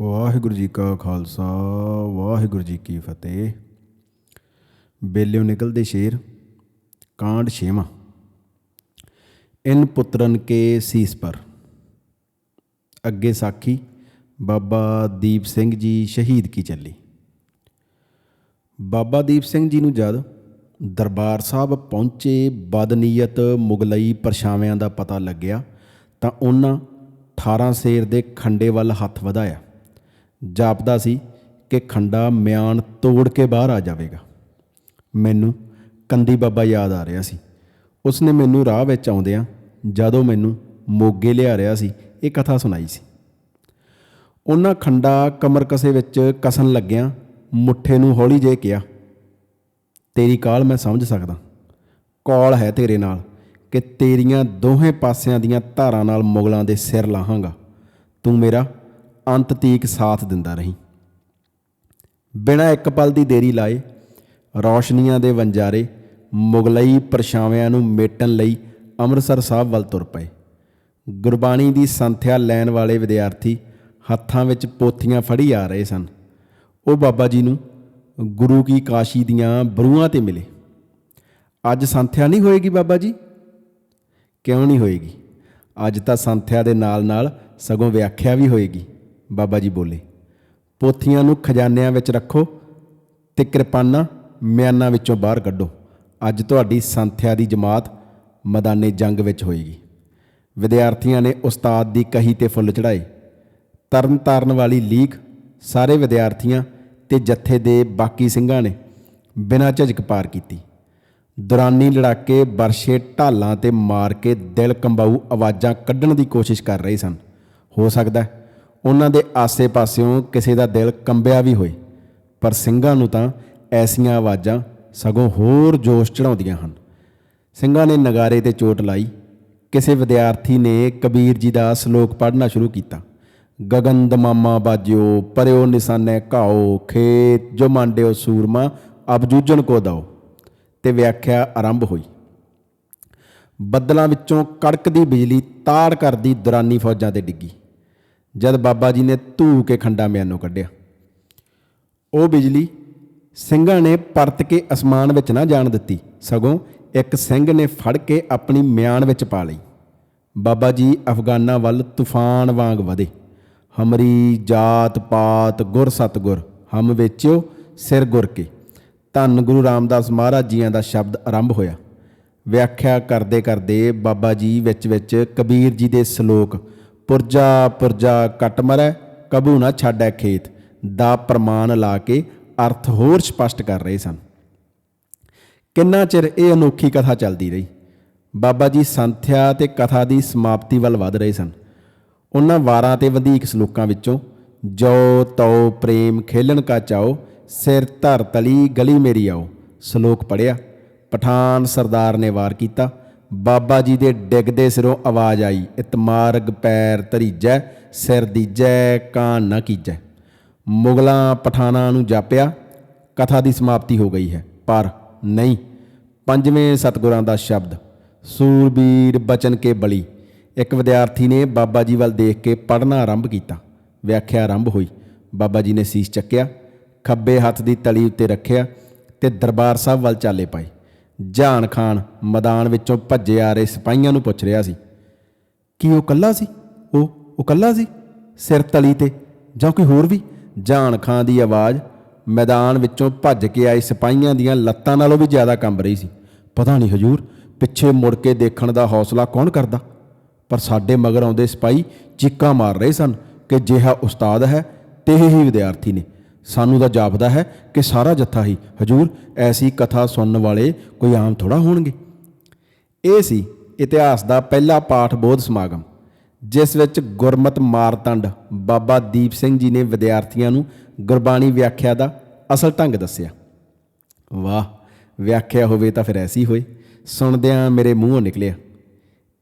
ਵਾਹਿਗੁਰੂ ਜੀ ਕਾ ਖਾਲਸਾ, ਵਾਹਿਗੁਰੂ ਜੀ ਕੀ ਫਤਿਹ। ਬੇਲਿਓ ਨਿਕਲਦੇ ਸ਼ੇਰ, ਕਾਂਡ ਛੇਵਾਂ। ਇਨ ਪੁੱਤਰਨ ਕੇ ਸੀਸ ਪਰ। ਅੱਗੇ ਸਾਖੀ, ਬਾਬਾ ਦੀਪ ਸਿੰਘ ਜੀ ਸ਼ਹੀਦ ਕੀ ਚੱਲੀ। ਬਾਬਾ ਦੀਪ ਸਿੰਘ ਜੀ ਨੂੰ ਜਦ ਦਰਬਾਰ ਸਾਹਿਬ ਪਹੁੰਚੇ ਬਦਨੀਅਤ ਮੁਗਲਈ ਪਰਛਾਵਿਆਂ ਦਾ ਪਤਾ ਲੱਗਿਆ, ਤਾਂ ਉਹਨਾਂ 18 ਸੇਰ ਦੇ ਖੰਡੇ ਵੱਲ ਹੱਥ ਵਧਾਇਆ। ਜਾਪਦਾ ਸੀ ਕਿ ਖੰਡਾ ਮਿਆਨ ਤੋੜ ਕੇ ਬਾਹਰ ਆ ਜਾਵੇਗਾ। ਮੈਨੂੰ ਕੰਦੀ ਬਾਬਾ ਯਾਦ ਆ ਰਿਹਾ ਸੀ। ਉਸਨੇ ਮੈਨੂੰ ਰਾਹ ਵਿੱਚ ਆਉਂਦਿਆਂ ਜਦੋਂ ਮੈਨੂੰ ਮੋਗੇ ਲਿਆ ਰਿਹਾ ਸੀ, ਇਹ ਕਥਾ ਸੁਣਾਈ ਸੀ। ਉਹਨਾਂ ਖੰਡਾ ਕਮਰ ਕਸੇ ਵਿੱਚ ਕਸਣ ਲੱਗਿਆਂ ਮੁੱਠੇ ਨੂੰ ਹੌਲੀ ਜੇ ਕਿਹਾ, ਤੇਰੀ ਕਾਲ ਮੈਂ ਸਮਝ ਸਕਦਾ। ਕੌਲ ਹੈ ਤੇਰੇ ਨਾਲ ਕਿ ਤੇਰੀਆਂ ਦੋਹੇ ਪਾਸਿਆਂ ਦੀਆਂ ਧਾਰਾਂ ਨਾਲ ਮੁਗਲਾਂ ਦੇ ਸਿਰ ਲਾਹਾਂਗਾ। ਤੂੰ ਮੇਰਾ ਅੰਤ ਤੀਕ ਸਾਥ ਦਿੰਦਾ ਰਹੀਂ। ਬਿਨਾਂ ਇੱਕ ਪਲ ਦੀ ਦੇਰੀ ਲਾਏ, ਰੌਸ਼ਨੀਆਂ ਦੇ ਵੰਜਾਰੇ ਮੁਗਲਈ ਪਰਛਾਵਿਆਂ ਨੂੰ ਮੇਟਣ ਲਈ ਅੰਮ੍ਰਿਤਸਰ ਸਾਹਿਬ ਵੱਲ ਤੁਰ ਪਏ। ਗੁਰਬਾਣੀ ਦੀ ਸੰਥਿਆ ਲੈਣ ਵਾਲੇ ਵਿਦਿਆਰਥੀ ਹੱਥਾਂ ਵਿੱਚ ਪੋਥੀਆਂ ਫੜੀ ਆ ਰਹੇ ਸਨ। ਉਹ ਬਾਬਾ ਜੀ ਨੂੰ ਗੁਰੂ ਕੀ ਕਾਸ਼ੀ ਦੀਆਂ ਬਰੂਹਾਂ ਤੇ ਮਿਲੇ। ਅੱਜ ਸੰਥਿਆ ਨਹੀਂ ਹੋਏਗੀ ਬਾਬਾ ਜੀ? ਕਿਉਂ ਨਹੀਂ ਹੋਏਗੀ? ਅੱਜ ਤਾਂ ਸੰਥਿਆ ਦੇ ਨਾਲ-ਨਾਲ ਸਗੋਂ ਵਿਆਖਿਆ ਵੀ ਹੋਏਗੀ। ਬਾਬਾ ਜੀ ਬੋਲੇ, ਪੋਥੀਆਂ ਨੂੰ ਖਜ਼ਾਨਿਆਂ ਵਿੱਚ ਰੱਖੋ ਤੇ ਕਿਰਪਾਨਾਂ ਮਿਆਨਾਂ ਵਿੱਚੋਂ ਬਾਹਰ ਕੱਢੋ। ਅੱਜ ਤੁਹਾਡੀ ਸੰਥਿਆ ਦੀ ਜਮਾਤ ਮੈਦਾਨੇ ਜੰਗ ਵਿੱਚ ਹੋਏਗੀ। ਵਿਦਿਆਰਥੀਆਂ ਨੇ ਉਸਤਾਦ ਦੀ ਕਹੀ ਤੇ ਫੁੱਲ ਚੜਾਏ ਤਰਨ ਤਾਰਨ ਵਾਲੀ ਲੀਕ ਸਾਰੇ ਵਿਦਿਆਰਥੀਆਂ ਤੇ ਜੱਥੇ ਦੇ ਬਾਕੀ ਸਿੰਘਾਂ ਨੇ ਬਿਨਾਂ ਝਿਜਕ ਪਾਰ ਕੀਤੀ। ਦੌਰਾਨੀ ਲੜਾਕੇ ਬਰਸ਼ੇ ਢਾਲਾਂ ਤੇ ਮਾਰ ਕੇ ਦਿਲ ਕੰਬਾਊ ਆਵਾਜ਼ਾਂ ਕੱਢਣ ਦੀ ਕੋਸ਼ਿਸ਼ ਕਰ ਰਹੇ ਸਨ। ਹੋ ਸਕਦਾ ਹੈ ਉਹਨਾਂ ਦੇ ਆਸੇ-ਪਾਸਿਓਂ ਕਿਸੇ ਦਾ ਦਿਲ ਕੰਬਿਆ ਵੀ ਹੋਏ, ਪਰ ਸਿੰਘਾਂ ਨੂੰ ਤਾਂ ਐਸੀਆਂ ਆਵਾਜ਼ਾਂ ਸਗੋਂ ਹੋਰ ਜੋਸ਼ ਚੜਾਉਂਦੀਆਂ ਹਨ। ਸਿੰਘਾਂ ਨੇ ਨਗਾਰੇ ਤੇ ਚੋਟ ਲਾਈ। ਕਿਸੇ ਵਿਦਿਆਰਥੀ ਨੇ ਕਬੀਰ ਜੀ ਦਾ ਸ਼ਲੋਕ ਪੜ੍ਹਨਾ ਸ਼ੁਰੂ ਕੀਤਾ। ਗਗਨ ਦਮਾਮਾ ਬਾਜਿਓ, ਪਰਿਓ ਨਿਸ਼ਾਨੇ ਘਾਓ, ਖੇਤ ਜੋ ਮੰਡਿਓ ਸੂਰਮਾ, ਅਬ ਜੂਝਣ ਕੋ ਦਓ। ਤੇ ਵਿਆਖਿਆ ਆਰੰਭ ਹੋਈ। ਬੱਦਲਾਂ ਵਿੱਚੋਂ ਕੜਕਦੀ ਬਿਜਲੀ ਤਾੜ ਕਰਦੀ ਦੁਰਾਨੀ ਫੌਜਾਂ ਤੇ ਡਿੱਗੀ। ਜਦ ਬਾਬਾ ਜੀ ਨੇ ਧੂ ਕੇ ਖੰਡਾ ਮਿਆਨੋਂ ਕੱਢਿਆ। ਉਹ ਬਿਜਲੀ ਸਿੰਘਾਂ ਨੇ ਪਰਤ ਕੇ ਅਸਮਾਨ ਵਿੱਚ ਨਾ ਜਾਣ ਦਿੱਤੀ। ਸਗੋਂ ਇੱਕ ਸਿੰਘ ਨੇ ਫੜ ਕੇ ਆਪਣੀ ਮਿਆਨ ਵਿੱਚ ਪਾ ਲਈ। ਬਾਬਾ ਜੀ ਅਫਗਾਨਾਂ ਵੱਲ ਤੂਫਾਨ ਵਾਂਗ ਵਧੇ। ਹਮਰੀ ਜਾਤ ਪਾਤ ਗੁਰ ਸਤਗੁਰ, ਹਮ ਵੇਚਿਓ ਸਿਰ ਗੁਰ ਕੇ। ਧੰਨ ਗੁਰੂ ਰਾਮਦਾਸ ਮਹਾਰਾਜ ਜੀਆਂ ਦਾ ਸ਼ਬਦ ਆਰੰਭ ਹੋਇਆ। ਵਿਆਖਿਆ ਕਰਦੇ ਕਰਦੇ ਬਾਬਾ ਜੀ ਵਿੱਚ ਵਿੱਚ ਕਬੀਰ ਜੀ ਦੇ ਸ਼ਲੋਕ ਪੁਰਜਾ ਪੁਰਜਾ ਕੱਟ ਮਰੈ ਕਬੂ ਨਾ ਛਾੜੈ ਖੇਤ। ਦਾ ਪ੍ਰਮਾਣ ਲਾ ਕੇ ਅਰਥ ਹੋਰ ਸਪਸ਼ਟ ਕਰ ਰਹੇ ਸਨ। ਕਿੰਨਾ ਚਿਰ ਇਹ ਅਨੋਖੀ ਕਥਾ ਚੱਲਦੀ ਰਹੀ? ਬਾਬਾ ਜੀ ਸੰਥਿਆ ਤੇ ਕਥਾ ਦੀ ਸਮਾਪਤੀ ਵੱਲ ਵਧ ਰਹੇ ਸਨ। ਉਹਨਾਂ ਵਾਰਾਂ ਤੇ ਵਧੇਕ ਸ਼ਲੋਕਾਂ ਵਿੱਚੋਂ, ਜੋ ਤਉ ਪ੍ਰੇਮ ਖੇਲਣ ਕਾ ਚਾਓ, ਸਿਰ ਧਰ ਤਲੀ ਗਲੀ ਮੇਰੀ ਆਓ। ਸ਼ਲੋਕ ਪੜਿਆ ਪਠਾਨ ਸਰਦਾਰ ਨੇ ਵਾਰ ਕੀਤਾ ਬਾਬਾ ਜੀ ਦੇ ਡਿੱਗਦੇ ਸਿਰੋਂ ਆਵਾਜ਼ ਆਈ ਇਤਮਾਰਗ ਪੈਰ ਧਰੀਜੈ ਸਿਰ ਦੀਜੈ ਕਾਂ ਨਾ ਕੀਜੈ। ਮੁਗਲਾਂ ਪਠਾਨਾਂ ਨੂੰ ਜਾਪਿਆ, ਕਥਾ ਦੀ ਸਮਾਪਤੀ ਹੋ ਗਈ ਹੈ। ਪਰ ਨਹੀਂ, ਪੰਜਵੇਂ ਸਤਗੁਰਾਂ ਦਾ ਸ਼ਬਦ, ਸੂਰਬੀਰ ਬਚਨ ਕੇ ਬਲੀ। ਇੱਕ ਵਿਦਿਆਰਥੀ ਨੇ ਬਾਬਾ ਜੀ ਵੱਲ ਦੇਖ ਕੇ ਪੜ੍ਹਨਾ ਆਰੰਭ ਕੀਤਾ। ਵਿਆਖਿਆ ਆਰੰਭ ਹੋਈ। ਬਾਬਾ ਜੀ ਨੇ ਸੀਸ ਚੱਕਿਆ, ਖੱਬੇ ਹੱਥ ਦੀ ਤਲੀ ਉੱਤੇ ਰੱਖਿਆ ਤੇ ਦਰਬਾਰ ਸਾਹਿਬ ਵੱਲ ਚਾਲੇ ਪਾਏ। ਜਾਨ ਖਾਨ ਮੈਦਾਨ ਵਿੱਚੋਂ ਭੱਜੇ ਆ ਰਹੇ ਸਿਪਾਹੀਆਂ ਨੂੰ ਪੁੱਛ ਰਿਹਾ ਸੀ। ਕੀ ਉਹ ਕੱਲਾ ਸੀ? ਉਹ ਉਹ ਕੱਲਾ ਸੀ? ਸਿਰ ਤਲੀ ਤੇ, ਜਾਂ ਕੋਈ ਹੋਰ ਵੀ? ਜਾਨ ਖਾਨ ਦੀ ਆਵਾਜ਼ ਮੈਦਾਨ ਵਿੱਚੋਂ ਭੱਜ ਕੇ ਆਏ ਸਿਪਾਹੀਆਂ ਦੀਆਂ ਲੱਤਾਂ ਨਾਲੋਂ ਵੀ ਜ਼ਿਆਦਾ ਕੰਬ ਰਹੀ ਸੀ। ਪਤਾ ਨਹੀਂ ਹਜੂਰ, ਪਿੱਛੇ ਮੁੜ ਕੇ ਦੇਖਣ ਦਾ ਹੌਸਲਾ ਕੌਣ ਕਰਦਾ? ਪਰ ਸਾਡੇ ਮਗਰ ਆਉਂਦੇ ਸਿਪਾਹੀ ਚੀਕਾਂ ਮਾਰ ਰਹੇ ਸਨ ਕਿ ਜਿਹਾ ਉਸਤਾਦ ਹੈ, ਤੇ ਹੀ ਵਿਦਿਆਰਥੀ ਨੇ। ਸਾਨੂੰ ਤਾਂ ਜਾਪਦਾ ਹੈ ਕਿ ਸਾਰਾ ਜੱਥਾ ਹੀ। ਹਜੂਰ, ਐਸੀ ਕਥਾ ਸੁਣਨ ਵਾਲੇ ਕੋਈ ਆਮ ਥੋੜਾ ਹੋਣਗੇ। ਇਹ ਸੀ ਇਤਿਹਾਸ ਦਾ ਪਹਿਲਾ ਪਾਠ ਬੋਧ ਸਮਾਗਮ, ਜਿਸ ਵਿੱਚ ਗੁਰਮਤ ਮਾਰਤੰਡ ਬਾਬਾ ਦੀਪ ਸਿੰਘ ਜੀ ਨੇ ਵਿਦਿਆਰਥੀਆਂ ਨੂੰ ਗੁਰਬਾਣੀ ਵਿਆਖਿਆ ਦਾ ਅਸਲ ਢੰਗ ਦੱਸਿਆ। ਵਾਹ, ਵਿਆਖਿਆ ਹੋਵੇ ਤਾਂ ਫਿਰ ਐਸੀ ਹੋਏ। ਸੁਣਦਿਆਂ ਮੇਰੇ ਮੂੰਹੋਂ ਨਿਕਲਿਆ,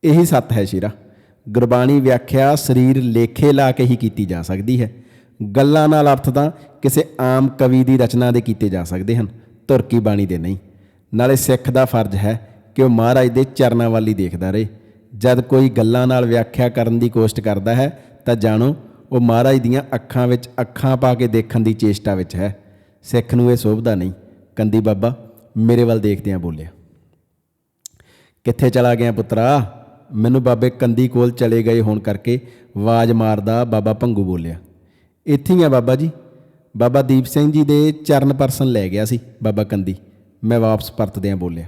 ਇਹੀ ਸੱਤ ਹੈ ਸ਼ੀਰਾ। ਗੁਰਬਾਣੀ ਵਿਆਖਿਆ ਸਰੀਰ ਲੇਖੇ ਲਾ ਕੇ ਹੀ ਕੀਤੀ ਜਾ ਸਕਦੀ ਹੈ। ਗੱਲਾਂ ਨਾਲ ਅਰਥ ਤਾਂ ਕਿਸੇ ਆਮ ਕਵੀ ਦੀ ਰਚਨਾ ਦੇ ਕੀਤੇ ਜਾ ਸਕਦੇ ਹਨ ਤੁਰਕੀ ਬਾਣੀ ਦੇ ਨਹੀਂ। ਨਾਲੇ ਸਿੱਖ ਦਾ ਫਰਜ਼ ਹੈ ਕਿ ਉਹ ਮਹਾਰਾਜ ਦੇ ਚਰਨਾਂ ਵੱਲ ਹੀ ਦੇਖਦਾ ਰਹੇ। ਜਦ ਕੋਈ ਗੱਲਾਂ ਨਾਲ ਵਿਆਖਿਆ ਕਰਨ ਦੀ ਕੋਸ਼ਿਸ਼ ਕਰਦਾ ਹੈ, ਤਾਂ ਜਾਣੋ ਉਹ ਮਹਾਰਾਜ ਦੀਆਂ ਅੱਖਾਂ ਵਿੱਚ ਅੱਖਾਂ ਪਾ ਕੇ ਦੇਖਣ ਦੀ ਚੇਸ਼ਟਾ ਵਿੱਚ ਹੈ। ਸਿੱਖ ਨੂੰ ਇਹ ਸੋਭਦਾ ਨਹੀਂ। ਕੰਦੀ ਬਾਬਾ, ਮੇਰੇ ਵੱਲ ਦੇਖਦਿਆਂ ਬੋਲਿਆ, ਕਿੱਥੇ ਚਲਾ ਗਿਆ ਪੁੱਤਰਾ? ਮੈਨੂੰ ਬਾਬੇ ਕੰਦੀ ਕੋਲ ਚਲੇ ਗਏ ਹੋਣ ਕਰਕੇ ਆਵਾਜ਼ ਮਾਰਦਾ ਬਾਬਾ ਭੰਗੂ ਬੋਲਿਆ ਇੱਥੇ ਹੀ ਆ ਬਾਬਾ ਜੀ। ਬਾਬਾ ਦੀਪ ਸਿੰਘ ਜੀ ਦੇ ਚਰਨ ਪਰਸਨ ਲੈ ਗਿਆ ਸੀ ਬਾਬਾ ਕੰਦੀ। ਮੈਂ ਵਾਪਸ ਪਰਤਦਿਆਂ ਬੋਲਿਆ,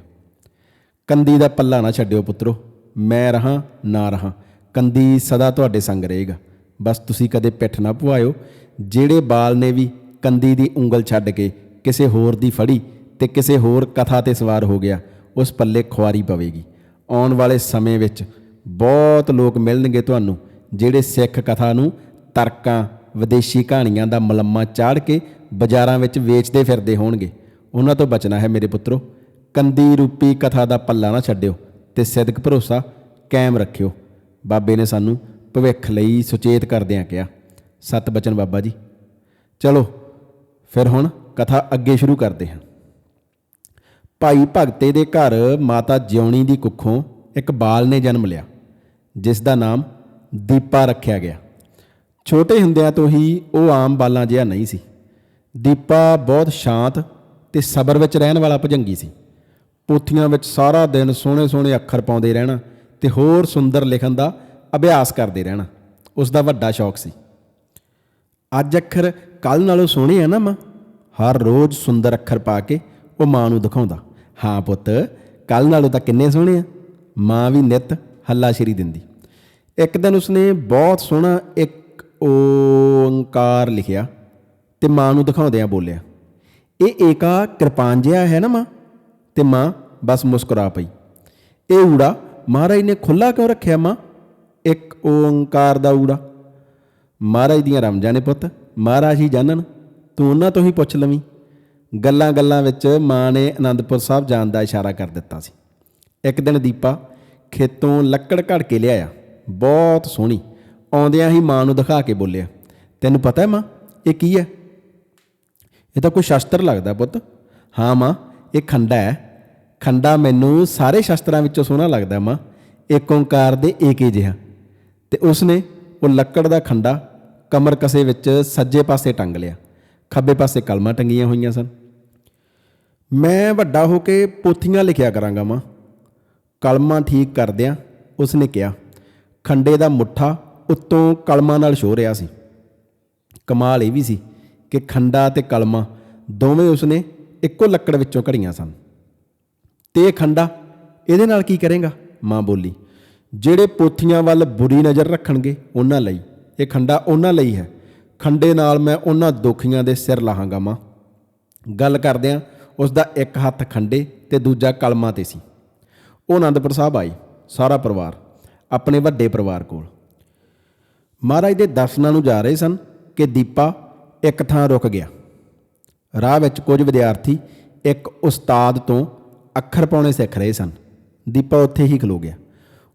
ਕੰਦੀ ਦਾ ਪੱਲਾ ਨਾ ਛੱਡਿਓ ਪੁੱਤਰੋ, ਮੈਂ ਰਹਾ ਨਾ ਰਹਾ। ਕੰਦੀ ਸਦਾ ਤੁਹਾਡੇ ਸੰਗ ਰਹੇਗਾ। ਬਸ ਤੁਸੀਂ ਕਦੇ ਪਿੱਠ ਨਾ ਪੁਆਇਓ। ਜਿਹੜੇ ਬਾਲ ਨੇ ਵੀ ਕੰਦੀ ਦੀ ਉਂਗਲ ਛੱਡ ਕੇ ਕਿਸੇ ਹੋਰ ਦੀ ਫੜੀ ਤੇ ਕਿਸੇ ਹੋਰ ਕਥਾ ਤੇ ਸਵਾਰ ਹੋ ਗਿਆ, ਉਸ ਪੱਲੇ ਖੁਆਰੀ ਪਵੇਗੀ। ਆਉਣ ਵਾਲੇ ਸਮੇਂ ਵਿੱਚ ਬਹੁਤ ਲੋਕ ਮਿਲਣਗੇ ਤੁਹਾਨੂੰ, ਜਿਹੜੇ ਸਿੱਖ ਕਥਾ ਨੂੰ ਤਰਕਾਂ ਵਿਦੇਸ਼ੀ ਕਹਾਣੀਆਂ ਦਾ ਮਲੰਮਾ ਚਾੜ ਕੇ ਬਾਜ਼ਾਰਾਂ ਵਿੱਚ ਵੇਚਦੇ ਫਿਰਦੇ ਹੋਣਗੇ। ਉਹਨਾਂ ਤੋਂ ਬਚਣਾ ਹੈ ਮੇਰੇ ਪੁੱਤਰੋ। ਕੰਦੀ ਰੂਪੀ ਕਥਾ ਦਾ ਪੱਲਾ ਨਾ ਛੱਡਿਓ ਤੇ ਸਿੱਧਕ ਭਰੋਸਾ ਕਾਇਮ ਰੱਖਿਓ। ਬਾਬੇ ਨੇ ਸਾਨੂੰ ਭਵਿੱਖ ਲਈ ਸੁਚੇਤ ਕਰਦਿਆਂ ਕਿਹਾ। ਸਤ ਬਚਨ ਬਾਬਾ ਜੀ। ਚਲੋ, ਫਿਰ ਹੁਣ ਕਥਾ ਅੱਗੇ ਸ਼ੁਰੂ ਕਰਦੇ ਹਾਂ। ਭਾਈ ਭਗਤੇ ਦੇ ਘਰ ਮਾਤਾ ਜਿਉਣੀ ਦੀ ਕੁੱਖੋਂ ਇੱਕ ਬਾਲ ਨੇ ਜਨਮ ਲਿਆ, ਜਿਸ ਦਾ ਨਾਮ ਦੀਪਾ ਰੱਖਿਆ ਗਿਆ। ਛੋਟੇ ਹੁੰਦਿਆਂ ਤੋਂ ਹੀ ਉਹ ਆਮ ਬਾਲਾਂ ਜਿਹਾ ਨਹੀਂ ਸੀ। ਦੀਪਾ ਬਹੁਤ ਸ਼ਾਂਤ ਤੇ ਸਬਰ ਵਿੱਚ ਰਹਿਣ ਵਾਲਾ ਭਜੰਗੀ ਸੀ। ਪੋਥੀਆਂ ਵਿੱਚ ਸਾਰਾ ਦਿਨ ਸੋਹਣੇ ਸੋਹਣੇ ਅੱਖਰ ਪਾਉਂਦੇ ਰਹਿਣਾ ਤੇ ਹੋਰ ਸੁੰਦਰ ਲਿਖਣ ਦਾ ਅਭਿਆਸ ਕਰਦੇ ਰਹਿਣਾ, ਉਸ ਦਾ ਵੱਡਾ ਸ਼ੌਕ ਸੀ। ਅੱਜ ਅੱਖਰ ਕੱਲ ਨਾਲੋਂ ਸੋਹਣੇ ਆ ਨਾ ਮਾਂ। ਹਰ ਰੋਜ਼ ਸੁੰਦਰ ਅੱਖਰ ਪਾ ਕੇ ਉਹ ਮਾਂ ਨੂੰ ਦਿਖਾਉਂਦਾ। ਹਾਂ ਪੁੱਤ ਕੱਲ ਨਾਲੋਂ ਤਾਂ ਕਿੰਨੇ ਸੋਹਣੇ ਆ। ਮਾਂ ਵੀ ਨਿਤ ਹੱਲਾਸ਼ੇਰੀ ਦਿੰਦੀ। ਇੱਕ ਦਿਨ ਉਸਨੇ ਬਹੁਤ ਸੋਹਣਾ ਇੱਕ ਓੰਕਾਰ ਲਿਖਿਆ ਤੇ ਮਾਂ ਨੂੰ ਦਿਖਾਉਂਦਿਆਂ ਬੋਲਿਆ, ਇਹ ਏਕਾ ਕਿਰਪਾਨ ਜਿਹਾ ਹੈ ਨਾ ਮਾਂ? ਤੇ ਮਾਂ ਬਸ ਮੁਸਕਰਾ ਪਈ। ਇਹ ਊੜਾ ਮਹਾਰਾਜ ਨੇ ਖੁੱਲਾ ਕਿਉਂ ਰੱਖਿਆ ਮਾਂ? ਇੱਕ ਓੰਕਾਰ ਦਾ ਊੜਾ। ਮਹਾਰਾਜ ਦੀਆਂ ਰਮਜਾਂ ਨੇ ਪੁੱਤ, ਮਹਾਰਾਜ ਹੀ ਜਾਣਨ, ਤੂੰ ਉਹਨਾਂ ਤੋਂ ਹੀ ਪੁੱਛ ਲਵੀਂ। ਗੱਲਾਂ ਗੱਲਾਂ ਵਿੱਚ ਮਾਂ ਨੇ ਆਨੰਦਪੁਰ ਸਾਹਿਬ ਜਾਣ ਦਾ ਇਸ਼ਾਰਾ ਕਰ ਦਿੱਤਾ ਸੀ। ਇੱਕ ਦਿਨ ਦੀਪਾ ਖੇਤੋਂ ਲੱਕੜ ਘੜ ਕੇ ਲਿਆਇਆ, ਬਹੁਤ ਸੋਹਣੀ। ਆਉਂਦਿਆਂ ਹੀ ਮਾਂ ਨੂੰ ਦਿਖਾ ਕੇ ਬੋਲਿਆ, ਤੈਨੂੰ ਪਤਾ ਹੈ ਮਾਂ, ਇਹ ਕੀ ਹੈ? ਇਹ ਤਾਂ ਕੋਈ ਸ਼ਸਤਰ ਲੱਗਦਾ ਪੁੱਤ। ਹਾਂ ਮਾਂ, ਇਹ ਖੰਡਾ ਹੈ। ਖੰਡਾ ਮੈਨੂੰ ਸਾਰੇ ਸ਼ਸਤਰਾਂ ਵਿੱਚੋਂ ਸੋਹਣਾ ਲੱਗਦਾ ਮਾਂ, ਇੱਕ ਓੰਕਾਰ ਦੇ ਏਕੇ ਜਿਹਾ। ਤੇ ਉਸਨੇ ਉਹ ਲੱਕੜ ਦਾ ਖੰਡਾ ਕਮਰ ਕਸੇ ਵਿੱਚ ਸੱਜੇ ਪਾਸੇ ਟੰਗ ਲਿਆ। ਖੱਬੇ ਪਾਸੇ ਕਲਮਾਂ ਟੰਗੀਆਂ ਹੋਈਆਂ ਸਨ। ਮੈਂ ਵੱਡਾ ਹੋ ਕੇ ਪੋਥੀਆਂ ਲਿਖਿਆ ਕਰਾਂਗਾ ਮਾਂ। ਕਲਮਾਂ ਠੀਕ ਕਰਦਿਆਂ ਉਸਨੇ ਕਿਹਾ, ਖੰਡੇ ਦਾ ਮੁੱਠਾ ਉੱਤੋਂ ਕਲਮਾਂ ਨਾਲ ਛੋ ਰਿਹਾ ਸੀ। ਕਮਾਲ ਇਹ ਵੀ ਸੀ ਕਿ ਖੰਡਾ ਤੇ ਕਲਮਾਂ ਦੋਵੇਂ ਉਸਨੇ ਇੱਕੋ ਲੱਕੜ ਵਿੱਚੋਂ ਘੜੀਆਂ ਸਨ। ਤੇ ਇਹ ਖੰਡਾ ਇਹਦੇ ਨਾਲ ਕੀ ਕਰੇਗਾ? ਮਾਂ ਬੋਲੀ, ਜਿਹੜੇ ਪੋਥੀਆਂ ਵੱਲ ਬੁਰੀ ਨਜ਼ਰ ਰੱਖਣਗੇ ਉਹਨਾਂ ਲਈ, ਇਹ ਖੰਡਾ ਉਹਨਾਂ ਲਈ ਹੈ। ਖੰਡੇ ਨਾਲ ਮੈਂ ਉਹਨਾਂ ਦੁਖੀਆਂ ਦੇ ਸਿਰ ਲਾਹਾਂਗਾ ਮਾਂ। ਗੱਲ ਕਰਦਿਆਂ ਉਸ ਦਾ ਇੱਕ ਹੱਥ ਖੰਡੇ ਤੇ ਦੂਜਾ ਕਲਮਾਂ ਤੇ ਸੀ। ਉਹ ਆਨੰਦਪੁਰ ਸਾਹਿਬ ਆਈ, ਸਾਰਾ ਪਰਿਵਾਰ, ਆਪਣੇ ਵੱਡੇ ਪਰਿਵਾਰ ਕੋਲ। ਮਹਾਰਾਜ ਦੇ ਦਰਸ਼ਨਾਂ ਨੂੰ ਜਾ ਰਹੇ ਸਨ ਕਿ ਦੀਪਾ ਇੱਕ ਥਾਂ ਰੁਕ ਗਿਆ। ਰਾਹ ਵਿੱਚ ਕੁਝ ਵਿਦਿਆਰਥੀ ਇੱਕ ਉਸਤਾਦ ਤੋਂ ਅੱਖਰ ਪਾਉਣੇ ਸਿੱਖ ਰਹੇ ਸਨ। ਦੀਪਾ ਉੱਥੇ ਹੀ ਖਲੋ ਗਿਆ।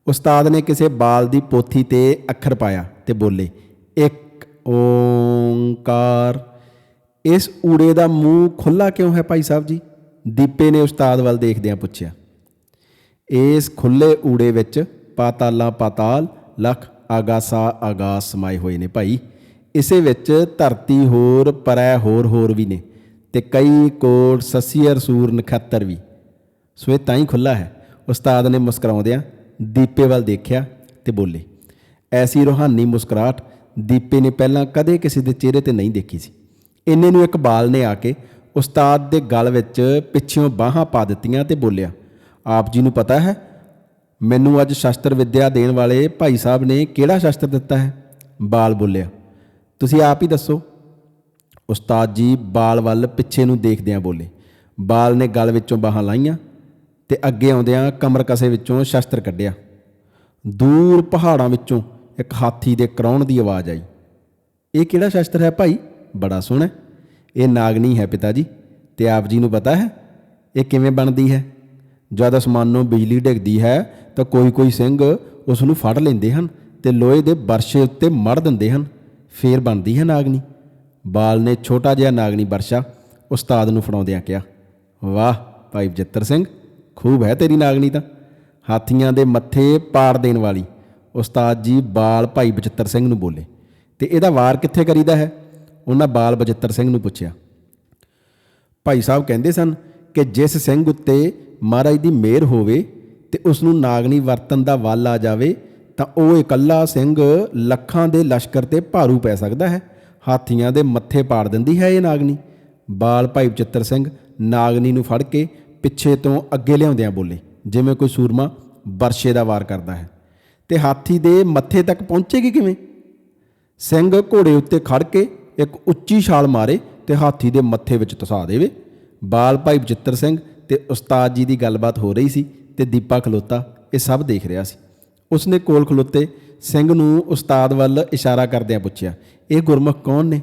ਉਸਤਾਦ ਨੇ ਕਿਸੇ ਬਾਲ ਦੀ ਪੋਥੀ ਤੇ ਅੱਖਰ ਪਾਇਆ ਤੇ ਬੋਲੇ, ਇੱਕ ਓੰਕਾਰ। ਇਸ ਊੜੇ ਦਾ ਮੂੰਹ ਖੁੱਲਾ ਕਿਉਂ ਹੈ ਭਾਈ ਸਾਹਿਬ ਜੀ? ਦੀਪੇ ਨੇ ਉਸਤਾਦ ਵੱਲ ਦੇਖਦਿਆਂ ਪੁੱਛਿਆ। ਇਸ ਖੁੱਲੇ ਊੜੇ ਵਿੱਚ ਪਾਤਾਲਾਂ ਪਾਤਾਲ ਲਖ ਆਗਾਸਾ ਆਗਾਸ ਸਮਾਏ ਹੋਏ ਨੇ ਭਾਈ। ਇਸੇ ਵਿੱਚ ਧਰਤੀ ਹੋਰ, ਪਰੈ ਹੋਰ ਹੋਰ ਵੀ ਨੇ ਤੇ ਕਈ ਕੋਟ ਸਸੀਰ ਸੂਰ, ਨਖੱਤਰ ਵੀ। ਸੋ ਇਹ ਤਾਂ ਹੀ ਖੁੱਲਾ ਹੈ। ਉਸਤਾਦ ਨੇ ਮੁਸਕਰਾਉਂਦਿਆਂ ਦੀਪੇ ਵੱਲ ਦੇਖਿਆ ਤੇ ਬੋਲੇ, ਐਸੀ ਰੋਹਾਨੀ ਮੁਸਕਰਾਹਟ ਦੀਪੇ ਨੇ ਪਹਿਲਾਂ ਕਦੇ ਕਿਸੇ ਦੇ ਚਿਹਰੇ ਤੇ ਨਹੀਂ ਦੇਖੀ ਸੀ। ਇੰਨੇ ਨੂੰ ਇੱਕ ਬਾਲ ਨੇ ਆ ਕੇ ਉਸਤਾਦ ਦੇ ਗਲ ਵਿੱਚ ਪਿੱਛੋਂ ਬਾਹਾਂ ਪਾ ਦਿੱਤੀਆਂ ਤੇ ਬੋਲਿਆ, ਆਪ ਜੀ ਨੂੰ ਪਤਾ ਹੈ ਮੈਨੂੰ ਅੱਜ ਸ਼ਸਤਰ ਵਿੱਦਿਆ ਦੇਣ ਵਾਲੇ ਭਾਈ ਸਾਹਿਬ ਨੇ ਕਿਹੜਾ ਸ਼ਸਤਰ ਦਿੱਤਾ ਹੈ? ਬਾਲ ਬੋਲਿਆ। ਤੁਸੀਂ ਆਪ ਹੀ ਦੱਸੋ। ਉਸਤਾਦ ਜੀ ਬਾਲ ਵੱਲ ਪਿੱਛੇ ਨੂੰ ਦੇਖਦਿਆਂ ਬੋਲੇ। ਬਾਲ ਨੇ ਗਲ ਵਿੱਚੋਂ ਬਾਹਾਂ ਲਾਈਆਂ ਤੇ ਅੱਗੇ ਆਉਂਦਿਆਂ ਕਮਰ ਕਸੇ ਵਿੱਚੋਂ ਸ਼ਸਤਰ ਕੱਢਿਆ। ਦੂਰ ਪਹਾੜਾਂ ਵਿੱਚੋਂ ਇੱਕ ਹਾਥੀ ਦੇ ਕਰਾਉਣ ਦੀ ਆਵਾਜ਼ ਆਈ। ਇਹ ਕਿਹੜਾ ਸ਼ਸਤਰ ਹੈ ਭਾਈ? ਬੜਾ ਸੋਹਣਾ। ਇਹ ਨਾਗਨੀ ਹੈ ਪਿਤਾ ਜੀ। ਤੇ ਆਪ ਜੀ ਨੂੰ ਪਤਾ ਹੈ? ਇਹ ਕਿਵੇਂ ਬਣਦੀ ਹੈ? ਜਦ ਅਸਮਾਨ ਨੂੰ ਬਿਜਲੀ ਡਿੱਗਦੀ ਹੈ ਤਾਂ ਕੋਈ ਕੋਈ ਸਿੰਘ ਉਸ ਨੂੰ ਫੜ ਲੈਂਦੇ ਹਨ ਤੇ ਲੋਹੇ ਦੇ ਬਰਸ਼ੇ ਉੱਤੇ ਮੜ ਦਿੰਦੇ ਹਨ। ਫੇਰ ਬਣਦੀ ਹੈ ਨਾਗਨੀ ਬਾਲ ਨੇ ਛੋਟਾ ਜਿਹਾ ਨਾਗਨੀ ਬਰਸ਼ਾ ਉਸਤਾਦ ਨੂੰ ਫੜਾਉਂਦਿਆਂ ਕਿਹਾ, ਵਾਹ ਭਾਈ ਬਜਿੱਤਰ ਸਿੰਘ, ਖੂਬ ਹੈ ਤੇਰੀ ਨਾਗਨੀ ਤਾਂ। ਹਾਥੀਆਂ ਦੇ ਮੱਥੇ ਪਾੜ ਦੇਣ ਵਾਲੀ ਉਸਤਾਦ ਜੀ ਬਾਲ ਭਾਈ ਬਜਿੱਤਰ ਸਿੰਘ ਨੂੰ ਬੋਲੇ, ਤੇ ਇਹਦਾ ਵਾਰ ਕਿੱਥੇ ਕਰੀਦਾ ਹੈ? ਉਹਨਾਂ ਬਾਲ ਬਜਿੱਤਰ ਸਿੰਘ ਨੂੰ ਪੁੱਛਿਆ, ਭਾਈ ਸਾਹਿਬ ਕਹਿੰਦੇ ਸਨ ਕਿ ਜਿਸ ਸਿੰਘ ਉੱਤੇ ਮਹਾਰਾਜ ਦੀ ਮਿਹਰ ਹੋਵੇ ਤੇ ਉਸ ਨੂੰ ਨਾਗਣੀ ਵਰਤਨ ਦਾ ਵੱਲ ਆ ਜਾਵੇ, ਤਾਂ ਉਹ ਇਕੱਲਾ ਸਿੰਘ ਲੱਖਾਂ ਦੇ ਲਸ਼ਕਰ ਤੇ ਭਾਰੂ ਪੈ ਸਕਦਾ ਹੈ। ਹਾਥੀਆਂ ਦੇ ਮੱਥੇ ਪਾੜ ਦਿੰਦੀ ਹੈ ਇਹ ਨਾਗਣੀ। ਬਾਲ ਭਾਈ ਬਚਿੱਤਰ ਸਿੰਘ ਨਾਗਣੀ ਨੂੰ ਫੜ ਕੇ ਪਿੱਛੇ ਤੋਂ ਅੱਗੇ ਲਿਆਉਂਦਿਆਂ ਬੋਲੇ, ਜਿਵੇਂ ਕੋਈ ਸੂਰਮਾ ਬਰਸ਼ੇ ਦਾ ਵਾਰ ਕਰਦਾ ਹੈ। ਤੇ ਹਾਥੀ ਦੇ ਮੱਥੇ ਤੱਕ ਪਹੁੰਚੇਗੀ ਕਿਵੇਂ? ਸਿੰਘ ਘੋੜੇ ਉੱਤੇ ਖੜ ਕੇ ਇੱਕ ਉੱਚੀ ਛਾਲ ਮਾਰੇ ਤੇ ਹਾਥੀ ਦੇ ਮੱਥੇ ਵਿੱਚ ਤਸਾ ਦੇਵੇ। ਬਾਲ ਭਾਈ ਬਚਿੱਤਰ ਸਿੰਘ ਤੇ ਉਸਤਾਦ ਜੀ ਦੀ ਗੱਲਬਾਤ ਹੋ ਰਹੀ ਸੀ ਤੇ ਦੀਪਾ ਖਲੋਤਾ, ਇਹ ਸਭ ਦੇਖ ਰਿਹਾ ਸੀ। ਉਸਨੇ ਕੋਲ ਖਲੋਤੇ ਸਿੰਘ ਨੂੰ ਉਸਤਾਦ ਵੱਲ ਇਸ਼ਾਰਾ ਕਰਦਿਆਂ ਪੁੱਛਿਆ, ਇਹ ਗੁਰਮੁਖ ਕੌਣ ਨੇ?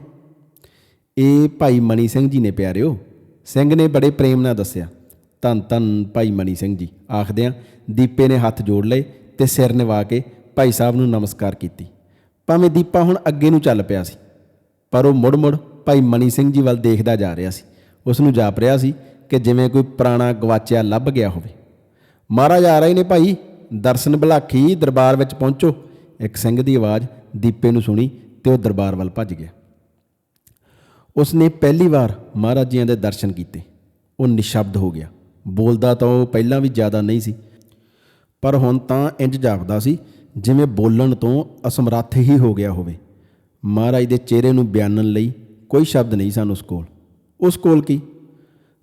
ਇਹ ਭਾਈ ਮਣੀ ਸਿੰਘ ਜੀ ਨੇ, ਪਿਆਰਿਓ। ਸਿੰਘ ਨੇ ਬੜੇ ਪ੍ਰੇਮ ਨਾਲ ਦੱਸਿਆ, ਧੰਨ ਧੰਨ ਭਾਈ ਮਣੀ ਸਿੰਘ ਜੀ। ਆਖਦਿਆਂ ਦੀਪੇ ਨੇ ਹੱਥ ਜੋੜ ਲਏ ਤੇ ਸਿਰ ਨਿਵਾ ਕੇ ਭਾਈ ਸਾਹਿਬ ਨੂੰ ਨਮਸਕਾਰ ਕੀਤੀ। ਭਾਵੇਂ ਦੀਪਾ ਹੁਣ ਅੱਗੇ ਨੂੰ ਚੱਲ ਪਿਆ ਸੀ, ਪਰ ਉਹ ਮੁੜ-ਮੁੜ ਭਾਈ ਮਣੀ ਸਿੰਘ ਜੀ ਵੱਲ ਦੇਖਦਾ ਜਾ ਰਿਹਾ ਸੀ। ਉਸ ਨੂੰ ਜਾਪ ਰਿਹਾ ਸੀ ਕਿ ਜਿਵੇਂ ਕੋਈ ਪੁਰਾਣਾ ਗਵਾਚਿਆ ਲੱਭ ਗਿਆ ਹੋਵੇ। ਮਹਾਰਾਜ ਆ ਰਹੇ ਨੇ ਭਾਈ, ਦਰਸ਼ਨ ਭਲਾਖੀ ਦਰਬਾਰ ਵਿੱਚ ਪਹੁੰਚੋ। ਇੱਕ ਸਿੰਘ ਦੀ ਆਵਾਜ਼ ਦੀਪੇ ਨੂੰ ਸੁਣੀ ਤੇ ਉਹ ਦਰਬਾਰ ਵੱਲ ਭੱਜ ਗਿਆ। ਉਸਨੇ ਪਹਿਲੀ ਵਾਰ ਮਹਾਰਾਜ ਜੀਆਂ ਦੇ ਦਰਸ਼ਨ ਕੀਤੇ। ਉਹ ਨਿਸ਼ਬਦ ਹੋ ਗਿਆ। ਬੋਲਦਾ ਤਾਂ ਉਹ ਪਹਿਲਾਂ ਵੀ ਜ਼ਿਆਦਾ ਨਹੀਂ ਸੀ, ਪਰ ਹੁਣ ਤਾਂ ਇੰਜ ਜਾਪਦਾ ਸੀ, ਜਿਵੇਂ ਬੋਲਣ ਤੋਂ ਅਸਮਰੱਥ ਹੀ ਹੋ ਗਿਆ ਹੋਵੇ। ਮਹਾਰਾਜ ਦੇ ਚਿਹਰੇ ਨੂੰ ਬਿਆਨਣ ਲਈ ਕੋਈ ਸ਼ਬਦ ਨਹੀਂ ਸਨ ਉਸ ਕੋਲ। ਉਸ ਕੋਲ ਕੀ?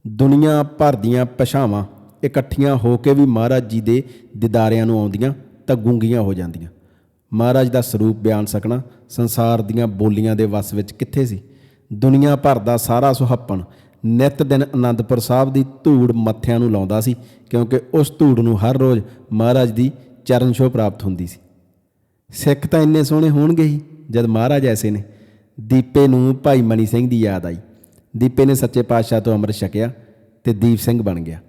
ਦੁਨੀਆ ਭਰ ਦੀਆਂ ਭਾਸ਼ਾਵਾਂ ਇਕੱਠੀਆਂ ਹੋ ਕੇ ਵੀ ਮਹਾਰਾਜ ਜੀ ਦੇ ਦਿਦਾਰਿਆਂ ਨੂੰ ਆਉਂਦੀਆਂ ਤਾਂ ਗੂੰਗੀਆਂ ਹੋ ਜਾਂਦੀਆਂ। ਮਹਾਰਾਜ ਦਾ ਸਰੂਪ ਬਿਆਨ ਸਕਣਾ ਸੰਸਾਰ ਦੀਆਂ ਬੋਲੀਆਂ ਦੇ ਵਸ ਵਿੱਚ ਕਿੱਥੇ ਸੀ? ਦੁਨੀਆ ਭਰ ਦਾ ਸਾਰਾ ਸੁਹੱਪਣ ਨਿਤ ਦਿਨ ਆਨੰਦਪੁਰ ਸਾਹਿਬ ਦੀ ਧੂੜ ਮੱਥਿਆਂ ਨੂੰ ਲਾਉਂਦਾ ਸੀ, ਕਿਉਂਕਿ ਉਸ ਧੂੜ ਨੂੰ ਹਰ ਰੋਜ਼ ਮਹਾਰਾਜ ਦੀ ਚਰਨ ਛੋਹ ਪ੍ਰਾਪਤ ਹੁੰਦੀ ਸੀ। ਸਿੱਖ ਤਾਂ ਇੰਨੇ ਸੋਹਣੇ ਹੋਣਗੇ ਹੀ, ਜਦ ਮਹਾਰਾਜ ਐਸੇ ਨੇ। ਦੀਪੇ ਨੂੰ ਭਾਈ ਮਨੀ ਸਿੰਘ ਦੀ ਯਾਦ ਆਈ। ਦੀਪੇ ਨੇ ਸੱਚੇ ਪਾਤਸ਼ਾਹ ਤੋਂ ਅੰਮ੍ਰਿਤ ਛਕਿਆ ਤੇ ਦੀਪ ਸਿੰਘ ਬਣ ਗਿਆ।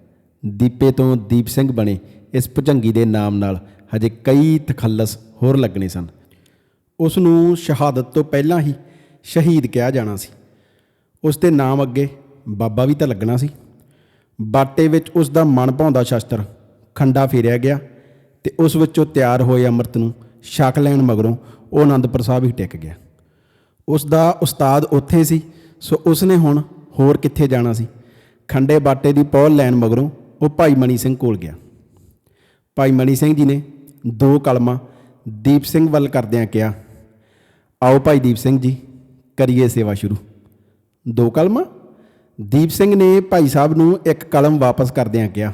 ਦੀਪੇ ਤੋਂ ਦੀਪ ਸਿੰਘ ਬਣੇ ਇਸ ਭੁਜੰਗੀ ਦੇ ਨਾਮ ਨਾਲ ਹਜੇ ਕਈ ਤਖੱਲਸ ਹੋਰ ਲੱਗਣੇ ਸਨ। ਉਸ ਨੂੰ ਸ਼ਹਾਦਤ ਤੋਂ ਪਹਿਲਾਂ ਹੀ ਸ਼ਹੀਦ ਕਿਹਾ ਜਾਣਾ ਸੀ। ਉਸ ਦੇ ਨਾਮ ਅੱਗੇ ਬਾਬਾ ਵੀ ਤਾਂ ਲੱਗਣਾ ਸੀ। ਬਾਟੇ ਵਿੱਚ ਉਸ ਦਾ ਮਨ ਭਾਉਂਦਾ ਸ਼ਸਤਰ ਖੰਡਾ ਫੇਰਿਆ ਗਿਆ ਤੇ ਉਸ ਵਿੱਚੋਂ ਤਿਆਰ ਹੋਏ ਅੰਮ੍ਰਿਤ ਨੂੰ ਛਕ ਲੈਣ ਮਗਰੋਂ ਉਹ ਆਨੰਦਪੁਰ ਸਾਹਿਬ ਹੀ ਟਿਕ ਗਿਆ। ਉਸ ਦਾ ਉਸਤਾਦ ਉੱਥੇ ਸੀ ਸੋ ਉਸਨੇ ਹੁਣ ਹੋਰ ਕਿੱਥੇ ਜਾਣਾ ਸੀ? ਖੰਡੇ ਬਾਟੇ ਦੀ ਪੌਲ ਲੈਣ ਮਗਰੋਂ ਉਹ ਭਾਈ ਮਣੀ ਸਿੰਘ ਕੋਲ ਗਿਆ। ਭਾਈ ਮਣੀ ਸਿੰਘ ਜੀ ਨੇ ਦੋ ਕਲਮਾਂ ਦੀਪ ਸਿੰਘ ਵੱਲ ਕਰਦਿਆਂ ਕਿਹਾ, ਆਓ ਭਾਈ ਦੀਪ ਸਿੰਘ ਜੀ, ਕਰੀਏ ਸੇਵਾ ਸ਼ੁਰੂ। ਦੋ ਕਲਮਾਂ? ਦੀਪ ਸਿੰਘ ਨੇ ਭਾਈ ਸਾਹਿਬ ਨੂੰ ਇੱਕ ਕਲਮ ਵਾਪਸ ਕਰਦਿਆਂ ਕਿਹਾ,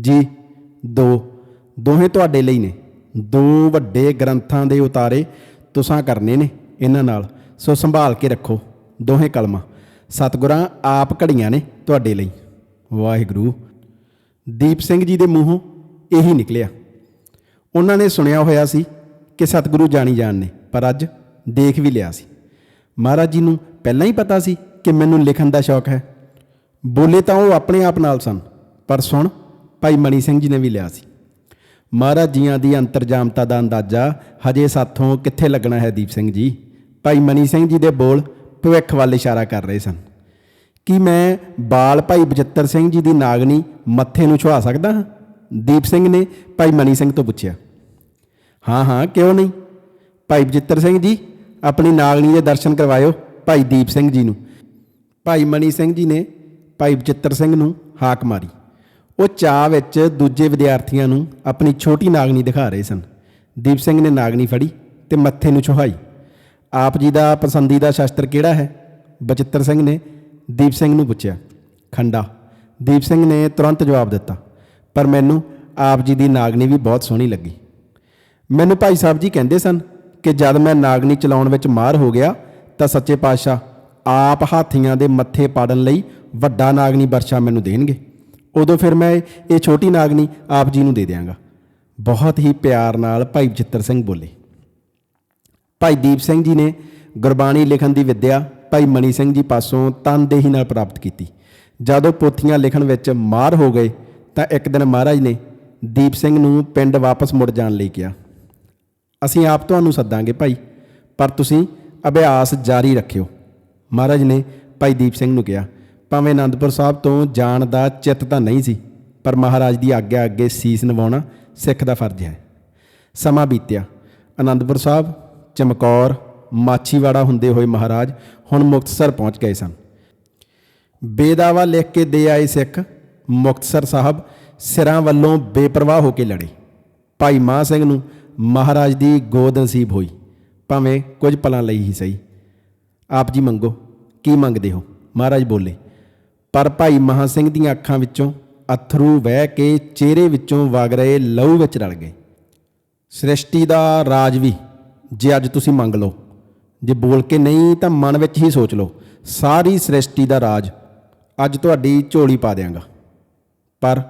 ਜੀ, ਦੋ। ਦੋਹੇ ਤੁਹਾਡੇ ਲਈ ਨੇ। ਦੋ ਵੱਡੇ ਗ੍ਰੰਥਾਂ ਦੇ ਉਤਾਰੇ ਤੁਸਾਂ ਕਰਨੇ ਨੇ ਇਹਨਾਂ ਨਾਲ। ਸੋ ਸੰਭਾਲ ਕੇ ਰੱਖੋ। ਦੋਹੇ ਕਲਮਾਂ। ਸਤਿਗੁਰਾਂ ਆਪ ਘੜੀਆਂ ਨੇ ਤੁਹਾਡੇ ਲਈ। ਵਾਹਿਗੁਰੂ, ਦੀਪ ਸਿੰਘ ਜੀ ਦੇ ਮੂੰਹੋਂ ਇਹੀ ਨਿਕਲਿਆ। ਉਹਨਾਂ ਨੇ ਸੁਣਿਆ ਹੋਇਆ ਸੀ ਕਿ ਸਤਿਗੁਰੂ ਜਾਣੀ ਜਾਣ ਨੇ, ਪਰ ਅੱਜ ਦੇਖ ਵੀ ਲਿਆ ਸੀ। ਮਹਾਰਾਜ ਜੀ ਨੂੰ ਪਹਿਲਾਂ ਹੀ ਪਤਾ ਸੀ ਕਿ ਮੈਨੂੰ ਲਿਖਣ ਦਾ ਸ਼ੌਕ ਹੈ। ਬੋਲੇ ਤਾਂ ਉਹ ਆਪਣੇ ਆਪ ਨਾਲ ਸਨ, ਪਰ ਸੁਣ ਭਾਈ ਮਣੀ ਸਿੰਘ ਜੀ ਨੇ ਵੀ ਲਿਆ ਸੀ। ਮਹਾਰਾਜ ਜੀਆਂ ਦੀ ਅੰਤਰਜਾਮਤਾ ਦਾ ਅੰਦਾਜ਼ਾ ਹਜੇ ਸਾਥੋਂ ਕਿੱਥੇ ਲੱਗਣਾ ਹੈ ਦੀਪ ਸਿੰਘ ਜੀ? ਭਾਈ ਮਣੀ ਸਿੰਘ ਜੀ ਦੇ ਬੋਲ ਭਵਿੱਖ ਵੱਲ ਇਸ਼ਾਰਾ ਕਰ ਰਹੇ ਸਨ। ਕੀ ਮੈਂ ਬਾਲ ਭਾਈ ਬਚਿੱਤਰ ਸਿੰਘ ਜੀ ਦੀ ਨਾਗਣੀ ਮੱਥੇ ਨੂੰ ਛੁਆ ਸਕਦਾ ਹਾਂ? ਦੀਪ ਸਿੰਘ ਨੇ ਭਾਈ ਮਨੀ ਸਿੰਘ ਤੋਂ ਪੁੱਛਿਆ। ਹਾਂ ਹਾਂ, ਕਿਉਂ ਨਹੀਂ? ਭਾਈ ਬਜਿੱਤਰ ਸਿੰਘ ਜੀ, ਆਪਣੀ ਨਾਗਣੀ ਦੇ ਦਰਸ਼ਨ ਕਰਵਾਇਓ ਭਾਈ ਦੀਪ ਸਿੰਘ ਜੀ ਨੂੰ। ਭਾਈ ਮਨੀ ਸਿੰਘ ਜੀ ਨੇ ਭਾਈ ਬਜਿੱਤਰ ਸਿੰਘ ਨੂੰ ਹਾਕ ਮਾਰੀ। ਉਹ ਚਾਹ ਵਿੱਚ ਦੂਜੇ ਵਿਦਿਆਰਥੀਆਂ ਨੂੰ ਆਪਣੀ ਛੋਟੀ ਨਾਗਣੀ ਦਿਖਾ ਰਹੇ ਸਨ। ਦੀਪ ਸਿੰਘ ਨੇ ਨਾਗਣੀ ਫੜੀ ਤੇ ਮੱਥੇ ਨੂੰ ਛੁਹਾਈ। ਆਪ ਜੀ ਦਾ ਪਸੰਦੀਦਾ ਸ਼ਸਤਰ ਕਿਹੜਾ ਹੈ? ਬਚਿੱਤਰ ਸਿੰਘ ਨੇ ਦੀਪ ਸਿੰਘ ਨੂੰ ਪੁੱਛਿਆ। ਖੰਡਾ। ਦੀਪ ਸਿੰਘ ਨੇ ਤੁਰੰਤ ਜਵਾਬ ਦਿੱਤਾ। ਪਰ ਮੈਨੂੰ ਆਪ ਜੀ ਦੀ ਨਾਗਣੀ ਵੀ ਬਹੁਤ ਸੋਹਣੀ ਲੱਗੀ। ਮੈਨੂੰ ਭਾਈ ਸਾਹਿਬ ਜੀ ਕਹਿੰਦੇ ਸਨ ਕਿ ਜਦ ਮੈਂ ਨਾਗਣੀ ਚਲਾਉਣ ਵਿੱਚ ਮਾਰ ਹੋ ਗਿਆ, ਤਾਂ ਸੱਚੇ ਪਾਤਸ਼ਾਹ ਆਪ ਹਾਥੀਆਂ ਦੇ ਮੱਥੇ ਪਾੜਨ ਲਈ ਵੱਡਾ ਨਾਗਣੀ ਵਰਸ਼ਾ ਮੈਨੂੰ ਦੇਣਗੇ। ਉਦੋਂ ਫਿਰ ਮੈਂ ਇਹ ਛੋਟੀ ਨਾਗਣੀ ਆਪ ਜੀ ਨੂੰ ਦੇ ਦਿਆਂਗਾ। ਬਹੁਤ ਹੀ ਪਿਆਰ ਨਾਲ ਭਾਈ ਚਿੱਤਰ ਸਿੰਘ ਬੋਲੇ। ਭਾਈ ਦੀਪ ਸਿੰਘ ਜੀ ਨੇ ਗੁਰਬਾਣੀ ਲਿਖਣ ਦੀ ਵਿੱਦਿਆ ਭਾਈ ਮਣੀ ਸਿੰਘ ਜੀ ਪਾਸੋਂ ਤਨਦੇਹੀ ਨਾਲ ਪ੍ਰਾਪਤ ਕੀਤੀ। ਜਦੋਂ ਪੋਥੀਆਂ ਲਿਖਣ ਵਿੱਚ ਮਾਰ ਹੋ ਗਏ, ਤਾਂ ਇੱਕ ਦਿਨ ਮਹਾਰਾਜ ਨੇ ਦੀਪ ਸਿੰਘ ਨੂੰ ਪਿੰਡ ਵਾਪਸ ਮੁੜ ਜਾਣ ਲਈ ਕਿਹਾ। ਅਸੀਂ ਆਪ ਤੁਹਾਨੂੰ ਸੱਦਾਂਗੇ ਭਾਈ, ਪਰ ਤੁਸੀਂ ਅਭਿਆਸ ਜਾਰੀ ਰੱਖਿਓ। ਮਹਾਰਾਜ ਨੇ ਭਾਈ ਦੀਪ ਸਿੰਘ ਨੂੰ ਕਿਹਾ, ਭਾਵੇਂ ਆਨੰਦਪੁਰ ਸਾਹਿਬ ਤੋਂ ਜਾਣ ਦਾ ਚਿੱਤ ਤਾਂ ਨਹੀਂ ਸੀ, ਪਰ ਮਹਾਰਾਜ ਦੀ ਆਗਿਆ ਅੱਗੇ ਸੀਸ ਨਿਵਾਉਣਾ ਸਿੱਖ ਦਾ ਫਰਜ਼ ਹੈ। ਸਮਾਂ ਬੀਤਿਆ। ਆਨੰਦਪੁਰ ਸਾਹਿਬ ਚਮਕੌਰ, ਮਾਛੀਵਾੜਾ ਹੁੰਦੇ ਹੋਏ ਮਹਾਰਾਜ ਹੁਣ ਮੁਕਤਸਰ ਪਹੁੰਚ ਗਏ ਸਨ। ਬੇਦਾਵਾ ਲਿਖ ਕੇ ਦੇ ਆਏ ਸਿੱਖ ਮੁਕਤਸਰ ਸਾਹਿਬ ਸਿਰਾਂ ਵੱਲੋਂ ਬੇਪਰਵਾਹ ਹੋ ਕੇ ਲੜੇ। ਭਾਈ ਮਾਹ ਸਿੰਘ ਨੂੰ ਮਹਾਰਾਜ ਦੀ ਗੋਦ ਨਸੀਬ ਹੋਈ। ਭਾਵੇਂ ਕੁਝ ਪਲਾਂ ਲਈ ਹੀ ਸਹੀ। ਆਪ ਜੀ ਮੰਗੋ, ਕੀ ਮੰਗਦੇ ਹੋ? ਮਹਾਰਾਜ ਬੋਲੇ, ਪਰ ਭਾਈ ਮਹਾ ਸਿੰਘ ਦੀਆਂ ਅੱਖਾਂ ਵਿੱਚੋਂ ਅਥਰੂ ਵਹਿ ਕੇ ਚਿਹਰੇ ਵਿੱਚੋਂ ਵਗ ਰਹੇ ਲਹੂ ਵਿੱਚ ਰਲ ਗਏ। ਸ੍ਰਿਸ਼ਟੀ ਦਾ ਰਾਜ ਵੀ ਜੇ ਅੱਜ ਤੁਸੀਂ ਮੰਗ ਲਓ, ਜੇ ਬੋਲ ਕੇ ਨਹੀਂ ਤਾਂ ਮਨ ਵਿੱਚ ਹੀ ਸੋਚ ਲਓ, ਸਾਰੀ ਸ੍ਰਿਸ਼ਟੀ ਦਾ ਰਾਜ ਅੱਜ ਤੁਹਾਡੀ ਝੋਲੀ ਪਾ ਦਿਆਂਗਾ। ਪਰ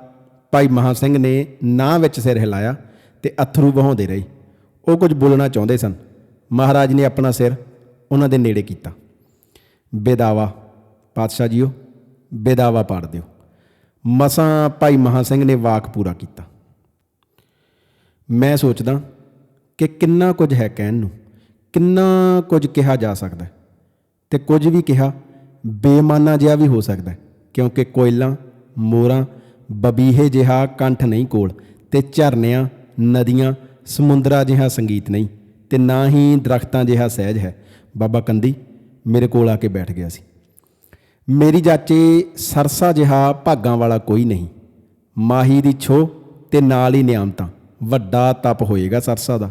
ਭਾਈ ਮਹਾ ਸਿੰਘ ਨੇ ਨਾ ਵਿੱਚ ਸਿਰ ਹਿਲਾਇਆ ਤੇ ਅਥਰੂ ਵਹਾਉਂਦੇ ਰਹੇ। ਉਹ ਕੁਝ ਬੋਲਣਾ ਚਾਹੁੰਦੇ ਸਨ। ਮਹਾਰਾਜ ਨੇ ਆਪਣਾ ਸਿਰ ਉਹਨਾਂ ਦੇ ਨੇੜੇ ਕੀਤਾ। ਬੇਦਾਵਾ, ਪਾਤਸ਼ਾਹ ਜੀਓ, ਬੇਦਾਵਾ ਪਾੜ ਦਿਓ। ਮਸਾਂ ਭਾਈ ਮਹਾ ਸਿੰਘ ਨੇ ਵਾਕ ਪੂਰਾ ਕੀਤਾ। ਮੈਂ ਸੋਚਦਾ ਕਿ ਕਿੰਨਾ ਕੁਝ ਹੈ ਕਹਿਣ ਨੂੰ, ਕਿੰਨਾ ਕੁਝ ਕਿਹਾ ਜਾ ਸਕਦਾ ਹੈ। ਤੇ ਕੁਝ ਵੀ ਕਿਹਾ ਬੇਮਾਨਾ ਜਿਹਾ ਵੀ ਹੋ ਸਕਦਾ ਕਿਉਂਕਿ ਕੋਇਲਾਂ, ਮੋਰਾਂ, ਬਬੀਹੇ ਜਿਹਾ ਕੰਠ ਨਹੀਂ ਕੋਲ ਤੇ ਝਰਨਿਆਂ, ਨਦੀਆਂ, ਸਮੁੰਦਰਾ ਜਿਹਾ ਸੰਗੀਤ ਨਹੀਂ ਤੇ ਨਾ ਹੀ ਦਰਖਤਾਂ ਜਿਹਾ ਸਹਿਜ ਹੈ। ਬਾਬਾ ਕੰਦੀ ਮੇਰੇ ਕੋਲ ਆ ਕੇ ਬੈਠ ਗਿਆ ਸੀ। ਮੇਰੀ ਜਾਚੇ ਸਰਸਾ ਜਿਹਾ ਭਾਗਾਂ ਵਾਲਾ ਕੋਈ ਨਹੀਂ। ਮਾਹੀ ਦੀ ਛੋ ਤੇ ਨਾਲ ਹੀ ਨਿਆਮਤਾਂ, ਵੱਡਾ ਤਪ ਹੋਏਗਾ ਸਰਸਾ ਦਾ।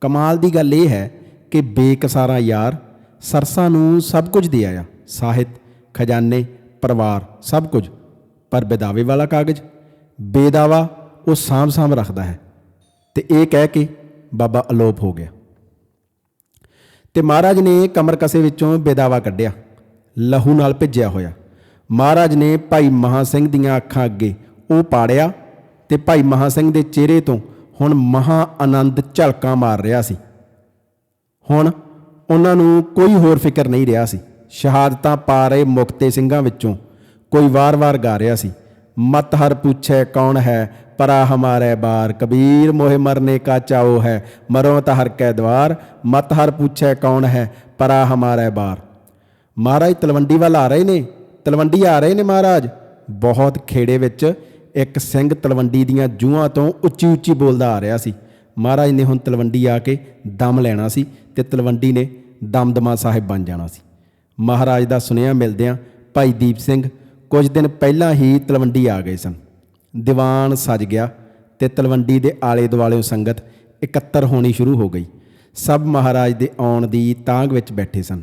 ਕਮਾਲ ਦੀ ਗੱਲ ਇਹ ਹੈ ਕਿ ਬੇਕਸਾਰਾ ਯਾਰ ਸਰਸਾ ਨੂੰ ਸਭ ਕੁਝ ਦੇ ਆਇਆ। ਸਾਹਿਤ, ਖਜ਼ਾਨੇ, ਪਰਿਵਾਰ, ਸਭ ਕੁਝ। ਪਰ ਬੇਦਾਵੇ ਵਾਲਾ ਕਾਗਜ਼, ਬੇਦਾਵਾ ਉਹ ਸਾਂਭ ਸਾਂਭ ਰੱਖਦਾ ਹੈ। ਤੇ ਇਹ ਕਹਿ ਕੇ ਬਾਬਾ ਅਲੋਪ ਹੋ ਗਿਆ। ਤੇ ਮਹਾਰਾਜ ਨੇ ਕਮਰ ਕਸੇ ਵਿੱਚੋਂ ਬੇਦਾਵਾ ਕੱਢਿਆ। ਲਹੂ ਨਾਲ ਭਿੱਜਿਆ ਹੋਇਆ। ਮਹਾਰਾਜ ਨੇ ਭਾਈ ਮਹਾ ਸਿੰਘ ਦੀਆਂ ਅੱਖਾਂ ਅੱਗੇ ਉਹ ਪਾੜਿਆ ਤੇ ਭਾਈ ਮਹਾ ਸਿੰਘ ਦੇ ਚਿਹਰੇ ਤੋਂ ਹੁਣ ਮਹਾ ਆਨੰਦ ਝਲਕਾਂ ਮਾਰ ਰਿਹਾ ਸੀ। ਹੁਣ ਉਹਨਾਂ ਨੂੰ ਕੋਈ ਹੋਰ ਫਿਕਰ ਨਹੀਂ ਰਿਹਾ ਸੀ। ਸ਼ਹਾਦਤਾਂ ਪਾ ਰਹੇ ਮੁਕਤੇ ਸਿੰਘਾਂ ਵਿੱਚੋਂ ਕੋਈ ਵਾਰ-ਵਾਰ ਗਾ ਰਿਹਾ ਸੀ। ਮਤ ਹਰ ਪੁੱਛੈ ਕੌਣ ਹੈ, ਪਰਾ ਹਮਾਰੇ ਬਾਰ, ਕਬੀਰ ਮੋਹਿ ਮਰਨੇ ਕਾ ਚਾਓ ਹੈ, ਮਰੋ ਤਾਂ ਹਰ ਕੈ ਦਵਾਰ, ਮਤ ਹਰ ਪੁੱਛੈ ਕੌਣ ਹੈ, ਪਰਾ ਹਮਾਰੇ ਬਾਰ। ਮਹਾਰਾਜ ਤਲਵੰਡੀ ਵੱਲ ਆ ਰਹੇ ਨੇ, ਤਲਵੰਡੀ ਆ ਰਹੇ ਨੇ ਮਹਾਰਾਜ। ਬਹੁਤ ਖੇੜੇ ਵਿੱਚ ਇੱਕ ਸਿੰਘ ਤਲਵੰਡੀ ਦੀਆਂ ਜੂਹਾਂ ਤੋਂ ਉੱਚੀ ਉੱਚੀ ਬੋਲਦਾ ਆ ਰਿਹਾ ਸੀ। ਮਹਾਰਾਜ ਨੇ ਹੁਣ ਤਲਵੰਡੀ ਆ ਕੇ ਦਮ ਲੈਣਾ ਸੀ ਤੇ ਤਲਵੰਡੀ ਨੇ ਦਮਦਮਾ ਸਾਹਿਬ ਬਣ ਜਾਣਾ ਸੀ। ਮਹਾਰਾਜ ਦਾ ਸੁਨੇਹਾ ਮਿਲਦਿਆਂ ਭਾਈ ਦੀਪ ਸਿੰਘ ਕੁਝ ਦਿਨ ਪਹਿਲਾਂ ਹੀ ਤਲਵੰਡੀ ਆ ਗਏ ਸਨ। ਦੀਵਾਨ ਸਜ ਗਿਆ ਤੇ ਤਲਵੰਡੀ ਦੇ ਆਲੇ ਦੁਆਲੇ ਸੰਗਤ ਇਕੱਤਰ ਹੋਣੀ ਸ਼ੁਰੂ ਹੋ ਗਈ। ਸਭ ਮਹਾਰਾਜ ਦੇ ਆਉਣ ਦੀ ਤਾਂਗ ਵਿੱਚ ਬੈਠੇ ਸਨ।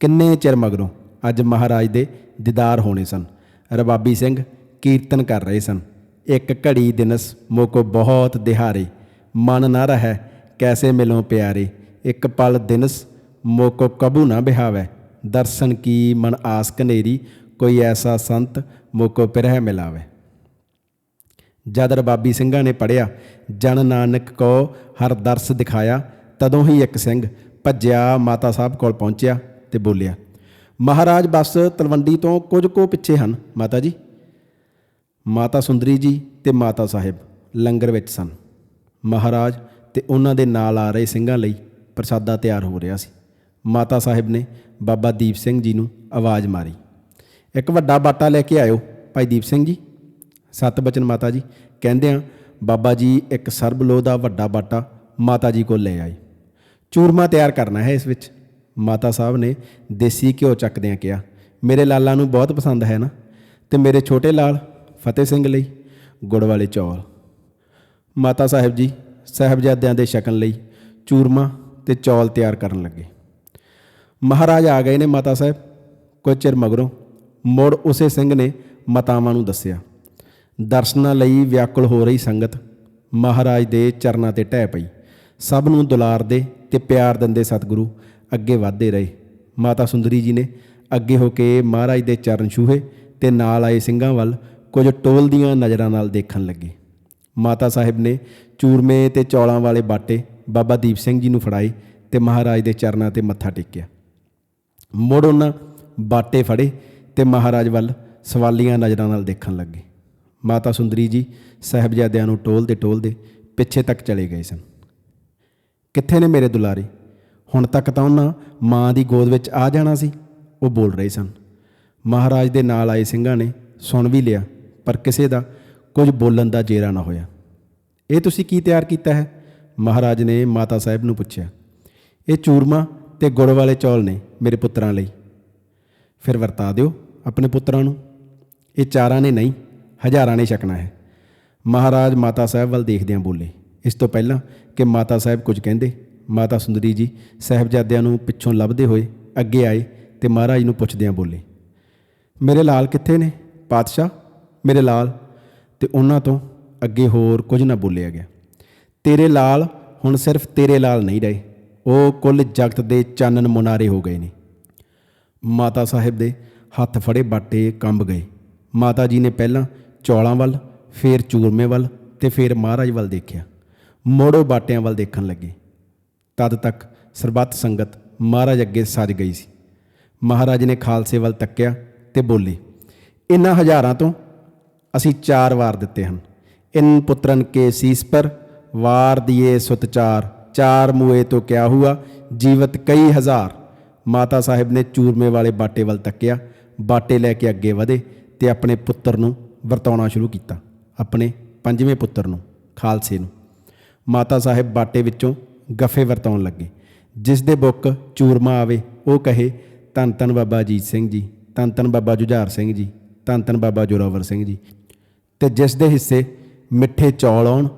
ਕਿੰਨੇ ਚਿਰ ਮਗਰੋਂ ਅੱਜ ਮਹਾਰਾਜ ਦੇ ਦੀਦਾਰ ਹੋਣੇ ਸਨ। ਰਬਾਬੀ ਸਿੰਘ ਕੀਰਤਨ ਕਰ ਰਹੇ ਸਨ। ਇੱਕ ਘੜੀ ਦਿਨਸ ਮੋਕੋ ਬਹੁਤ ਦਿਹਾਰੇ, ਮਨ ਨਾ ਰਹਿ ਕੈਸੇ ਮਿਲੋਂ ਪਿਆਰੇ। ਇੱਕ ਪਲ ਦਿਨਸ ਮੋਕੋ ਕਬੂ ਨਾ ਬਿਹਾਵੇ। ਦਰਸ਼ਨ ਕੀ ਮਨ ਆਸ ਕਨੇਰੀ ਕੋਈ ਐਸਾ ਸੰਤ ਮੋਕੋ ਪਿਰਹਿ ਮਿਲਾਵੇ। ਜਦ ਰਬਾਬੀ ਸਿੰਘਾਂ ਨੇ ਪੜਿਆ ਜਨ ਨਾਨਕ ਕੋ ਹਰ ਦਰਸ ਦਿਖਾਇਆ, ਤਦੋਂ ਹੀ ਇੱਕ ਸਿੰਘ ਭੱਜਿਆ ਮਾਤਾ ਸਾਹਿਬ ਕੋਲ ਪਹੁੰਚਿਆ ਤੇ ਬੋਲਿਆ, ਮਹਾਰਾਜ ਬਸ ਤਲਵੰਡੀ ਤੋਂ ਕੁਝ ਕੋ ਪਿੱਛੇ ਹਨ, ਮਾਤਾ ਜੀ। ਮਾਤਾ ਸੁੰਦਰੀ ਜੀ ਤੇ ਮਾਤਾ ਸਾਹਿਬ ਲੰਗਰ ਵਿੱਚ ਸਨ। ਮਹਾਰਾਜ ਤੇ ਉਹਨਾਂ ਦੇ ਨਾਲ ਆ ਰਹੇ ਸਿੰਘਾਂ ਲਈ ਪ੍ਰਸਾਦਾ ਤਿਆਰ ਹੋ ਰਿਹਾ ਸੀ। ਮਾਤਾ ਸਾਹਿਬ ਨੇ ਬਾਬਾ ਦੀਪ ਸਿੰਘ ਜੀ ਨੂੰ ਆਵਾਜ਼ ਮਾਰੀ। ਇੱਕ ਵੱਡਾ ਬਾਟਾ ਲੈ ਕੇ ਆਇਓ, ਭਾਈ ਦੀਪ ਸਿੰਘ ਜੀ। ਸਤ ਬਚਨ ਮਾਤਾ ਜੀ, ਕਹਿੰਦੇ ਆ ਬਾਬਾ ਜੀ ਇੱਕ ਸਰਬਲੋਹ ਦਾ ਵੱਡਾ ਬਾਟਾ ਮਾਤਾ ਜੀ ਕੋਲ ਲੈ ਆਏ। ਚੂਰਮਾ ਤਿਆਰ ਕਰਨਾ ਹੈ ਇਸ ਵਿੱਚ। ਮਾਤਾ ਸਾਹਿਬ ਨੇ ਦੇਸੀ ਘਿਓ ਚੱਕਦਿਆਂ ਕਿਹਾ, ਮੇਰੇ ਲਾਲਾਂ ਨੂੰ ਬਹੁਤ ਪਸੰਦ ਹੈ ਨਾ? ਤੇ ਮੇਰੇ ਛੋਟੇ ਲਾਲ ਫਤਿਹ ਸਿੰਘ ਲਈ ਗੁੜ ਵਾਲੇ ਚੌਲ। ਮਾਤਾ ਸਾਹਿਬ ਜੀ, ਸਾਹਿਬਜ਼ਾਦਿਆਂ ਦੇ ਸ਼ਕਨ ਲਈ ਚੂਰਮਾ ਤੇ ਚੌਲ ਤਿਆਰ ਕਰਨ ਲੱਗੇ। ਮਹਾਰਾਜ ਆ ਗਏ ਨੇ ਮਾਤਾ ਸਾਹਿਬ, ਕੁਝ ਚਿਰ ਮਗਰੋਂ ਮੁੜ ਉਸੇ ਸਿੰਘ ਨੇ ਮਾਤਾਵਾਂ ਨੂੰ ਦੱਸਿਆ। ਦਰਸ਼ਨਾਂ ਲਈ ਵਿਆਕੁਲ ਹੋ ਰਹੀ ਸੰਗਤ ਮਹਾਰਾਜ ਦੇ ਚਰਨਾਂ ਤੇ ਟਹਿ ਪਈ। ਸਭ ਨੂੰ ਦੁਲਾਰਦੇ ਤੇ ਪਿਆਰ ਦਿੰਦੇ ਸਤਿਗੁਰੂ ਅੱਗੇ ਵਧਦੇ ਰਹੇ। ਮਾਤਾ ਸੁੰਦਰੀ ਜੀ ਨੇ ਅੱਗੇ ਹੋ ਕੇ ਮਹਾਰਾਜ ਦੇ ਚਰਨ ਛੂਹੇ ਤੇ ਨਾਲ ਆਏ ਸਿੰਘਾਂ ਵੱਲ ਕੁਝ ਟੋਲਦੀਆਂ ਨਜ਼ਰਾਂ ਨਾਲ ਦੇਖਣ ਲੱਗੇ। ਮਾਤਾ ਸਾਹਿਬ ਨੇ ਚੂਰਮੇ ਤੇ ਚੌਲਾਂ ਵਾਲੇ ਬਾਟੇ ਬਾਬਾ ਦੀਪ ਸਿੰਘ ਜੀ ਨੂੰ ਫੜਾਏ ਤੇ ਮਹਾਰਾਜ ਦੇ ਚਰਨਾਂ ਤੇ ਮੱਥਾ ਟੇਕਿਆ। ਮੁੜ ਉਹਨਾਂ ਬਾਟੇ ਫੜੇ ਤੇ ਮਹਾਰਾਜ ਵੱਲ ਸਵਾਲੀਆਂ ਨਜ਼ਰਾਂ ਨਾਲ ਦੇਖਣ ਲੱਗੇ। ਮਾਤਾ ਸੁੰਦਰੀ ਜੀ ਸਾਹਿਬਜ਼ਾਦਿਆਂ ਨੂੰ ਟੋਲਦੇ ਟੋਲਦੇ ਪਿੱਛੇ ਤੱਕ ਚਲੇ ਗਏ ਸਨ। ਕਿੱਥੇ ਨੇ ਮੇਰੇ ਦੁਲਾਰੇ? ਹੁਣ ਤੱਕ ਤਾਂ ਉਹਨਾਂ ਮਾਂ ਦੀ ਗੋਦ ਵਿੱਚ ਆ ਜਾਣਾ ਸੀ, ਉਹ ਬੋਲ ਰਹੇ ਸਨ। ਮਹਾਰਾਜ ਦੇ ਨਾਲ ਆਏ ਸਿੰਘਾਂ ਨੇ ਸੁਣ ਵੀ ਲਿਆ ਪਰ ਕਿਸੇ ਦਾ ਕੁਝ ਬੋਲਣ ਦਾ ਜੇਰਾ ਨਾ ਹੋਇਆ। ਇਹ ਤੁਸੀਂ ਕੀ ਤਿਆਰ ਕੀਤਾ ਹੈ? ਮਹਾਰਾਜ ਨੇ ਮਾਤਾ ਸਾਹਿਬ ਨੂੰ ਪੁੱਛਿਆ। ਇਹ ਚੂਰਮਾ ਤੇ ਗੁੜ ਵਾਲੇ ਚੌਲ ਨੇ ਮੇਰੇ ਪੁੱਤਰਾਂ ਲਈ। ਫਿਰ ਵਰਤਾ ਦਿਓ ਆਪਣੇ ਪੁੱਤਰਾਂ ਨੂੰ। ਇਹ ਚਾਰਾਂ ਨੇ ਨਹੀਂ, ਹਜ਼ਾਰਾਂ ਨੇ ਛਕਣਾ ਹੈ। ਮਹਾਰਾਜ ਮਾਤਾ ਸਾਹਿਬ ਵੱਲ ਦੇਖਦਿਆਂ ਬੋਲੇ। ਇਸ ਤੋਂ ਪਹਿਲਾਂ ਕਿ ਮਾਤਾ ਸਾਹਿਬ ਕੁਝ ਕਹਿੰਦੇ, ਮਾਤਾ ਸੁੰਦਰੀ ਜੀ ਸਾਹਿਬਜ਼ਾਦਿਆਂ ਨੂੰ ਪਿੱਛੋਂ ਲੱਭਦੇ ਹੋਏ ਅੱਗੇ ਆਏ ਤੇ ਮਹਾਰਾਜ ਨੂੰ ਪੁੱਛਦਿਆਂ ਬੋਲੇ, ਮੇਰੇ ਲਾਲ ਕਿੱਥੇ ਨੇ? ਪਾਤਸ਼ਾਹ ਮੇਰੇ ਲਾਲ, ਤੇ ਉਹਨਾਂ ਤੋਂ ਅੱਗੇ ਹੋਰ ਕੁਝ ਨਾ ਬੋਲਿਆ ਗਿਆ। ਤੇਰੇ ਲਾਲ ਹੁਣ ਸਿਰਫ ਤੇਰੇ ਲਾਲ ਨਹੀਂ ਰਹੇ। ਉਹ ਕੁੱਲ ਜਗਤ ਦੇ ਚਾਨਣ ਮੁਨਾਰੇ ਹੋ ਗਏ ਨੇ। ਮਾਤਾ ਸਾਹਿਬ ਦੇ ਹੱਥ ਫੜੇ ਬਾਟੇ ਕੰਬ ਗਏ। ਮਾਤਾ ਜੀ ਨੇ ਪਹਿਲਾਂ ਚੌਲਾਂ ਵੱਲ, ਫੇਰ ਚੂਰਮੇ ਵੱਲ ਤੇ ਫੇਰ ਮਹਾਰਾਜ ਵੱਲ ਦੇਖਿਆ। ਮੋੜੋ ਬਾਟਿਆਂ ਵੱਲ ਦੇਖਣ ਲੱਗੇ। ਤਦ ਤੱਕ ਸਰਬੱਤ ਸੰਗਤ ਮਹਾਰਾਜ ਅੱਗੇ ਸੱਜ ਗਈ ਸੀ। ਮਹਾਰਾਜ ਨੇ ਖਾਲਸੇ ਵੱਲ ਤੱਕਿਆ ਤੇ ਬੋਲੇ, ਇਨ੍ਹਾਂ ਹਜ਼ਾਰਾਂ ਤੋਂ ਅਸੀਂ ਚਾਰ ਵਾਰ ਦਿੱਤੇ ਹਨ। ਇਨ ਪੁੱਤਰਨ ਕੇ ਸੀਸ ਪਰ ਵਾਰ ਦਿਏ ਸੁਤ ਚਾਰ ਚਾਰ ਮੂਏ ਤੋਂ ਕਿਆ ਹੁਆ, ਜੀਵਤ ਕਈ ਹਜ਼ਾਰ। ਮਾਤਾ ਸਾਹਿਬ ਨੇ ਚੂਰਮੇ ਵਾਲੇ ਬਾਟੇ ਵੱਲ ਤੱਕਿਆ, ਬਾਟੇ ਲੈ ਕੇ ਅੱਗੇ ਵਧੇ ਤੇ ਆਪਣੇ ਪੁੱਤਰ ਨੂੰ ਵਰਤਾਉਣਾ ਸ਼ੁਰੂ ਕੀਤਾ। ਆਪਣੇ ਪੰਜਵੇਂ ਪੁੱਤਰ ਨੂੰ, ਖਾਲਸੇ ਨੂੰ। ਮਾਤਾ ਸਾਹਿਬ ਬਾਟੇ ਵਿੱਚੋਂ ਗਫੇ ਵਰਤਾਉਣ ਲੱਗੇ। ਜਿਸ ਦੇ ਬੁੱਕ ਚੂਰਮਾ ਆਵੇ, ਉਹ ਕਹੇ, ਧੰਨ ਧੰਨ ਬਾਬਾ ਅਜੀਤ ਸਿੰਘ ਜੀ, ਧੰਨ ਧੰਨ ਬਾਬਾ ਜੁਝਾਰ ਸਿੰਘ ਜੀ, ਧੰਨ ਧੰਨ ਬਾਬਾ ਜੋਰਾਵਰ ਸਿੰਘ ਜੀ। ਤੇ ਜਿਸ ਦੇ ਹਿੱਸੇ ਮਿੱਠੇ ਚੌਲ ਆਉਣ,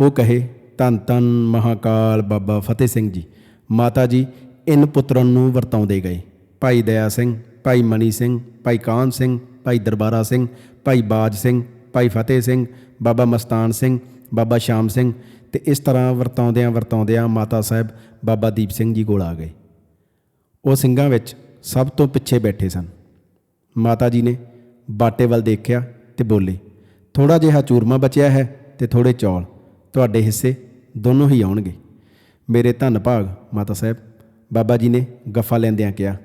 ਉਹ ਕਹੇ, ਧੰਨ ਧੰਨ ਮਹਾਕਾਲ ਬਾਬਾ ਫਤਿਹ ਸਿੰਘ ਜੀ। ਮਾਤਾ ਜੀ ਇਨ ਪੁੱਤਰਾਂ ਨੂੰ ਵਰਤਾਉਂਦੇ ਗਏ। ਭਾਈ ਦਇਆ ਸਿੰਘ, ਭਾਈ ਮਨੀ ਸਿੰਘ, ਭਾਈ ਕਾਹਨ ਸਿੰਘ, ਭਾਈ ਦਰਬਾਰਾ ਸਿੰਘ, ਭਾਈ ਬਾਜ ਸਿੰਘ, ਭਾਈ ਫਤਿਹ ਸਿੰਘ, ਬਾਬਾ ਮਸਤਾਨ ਸਿੰਘ, ਬਾਬਾ ਸ਼ਾਮ ਸਿੰਘ ਤੇ ਇਸ ਤਰ੍ਹਾਂ ਵਰਤਾਉਂਦਿਆਂ ਵਰਤਾਉਂਦਿਆਂ ਮਾਤਾ ਸਾਹਿਬ ਬਾਬਾ ਦੀਪ ਸਿੰਘ ਜੀ ਕੋਲ ਆ ਗਏ। ਉਹ ਸਿੰਘਾਂ ਵਿੱਚ ਸਭ ਤੋਂ ਪਿੱਛੇ ਬੈਠੇ ਸਨ। ਮਾਤਾ ਜੀ ਨੇ ਬਾਟੇ ਵੱਲ ਦੇਖਿਆ ਤੇ ਬੋਲੇ ਥੋੜਾ ਜਿਹਾ ਚੂਰਮਾ ਬਚਿਆ ਹੈ ਤੇ ਥੋੜੇ ਚੌਲ ਤੁਹਾਡੇ ਹਿੱਸੇ ਦੋਨੋਂ ਹੀ ਆਉਣਗੇ। ਮੇਰੇ ਧੰਨ ਭਾਗ ਮਾਤਾ ਸਾਹਿਬ, ਬਾਬਾ ਜੀ ਨੇ ਗੱਫਾ ਲੈਂਦਿਆਂ ਕਿਹਾ,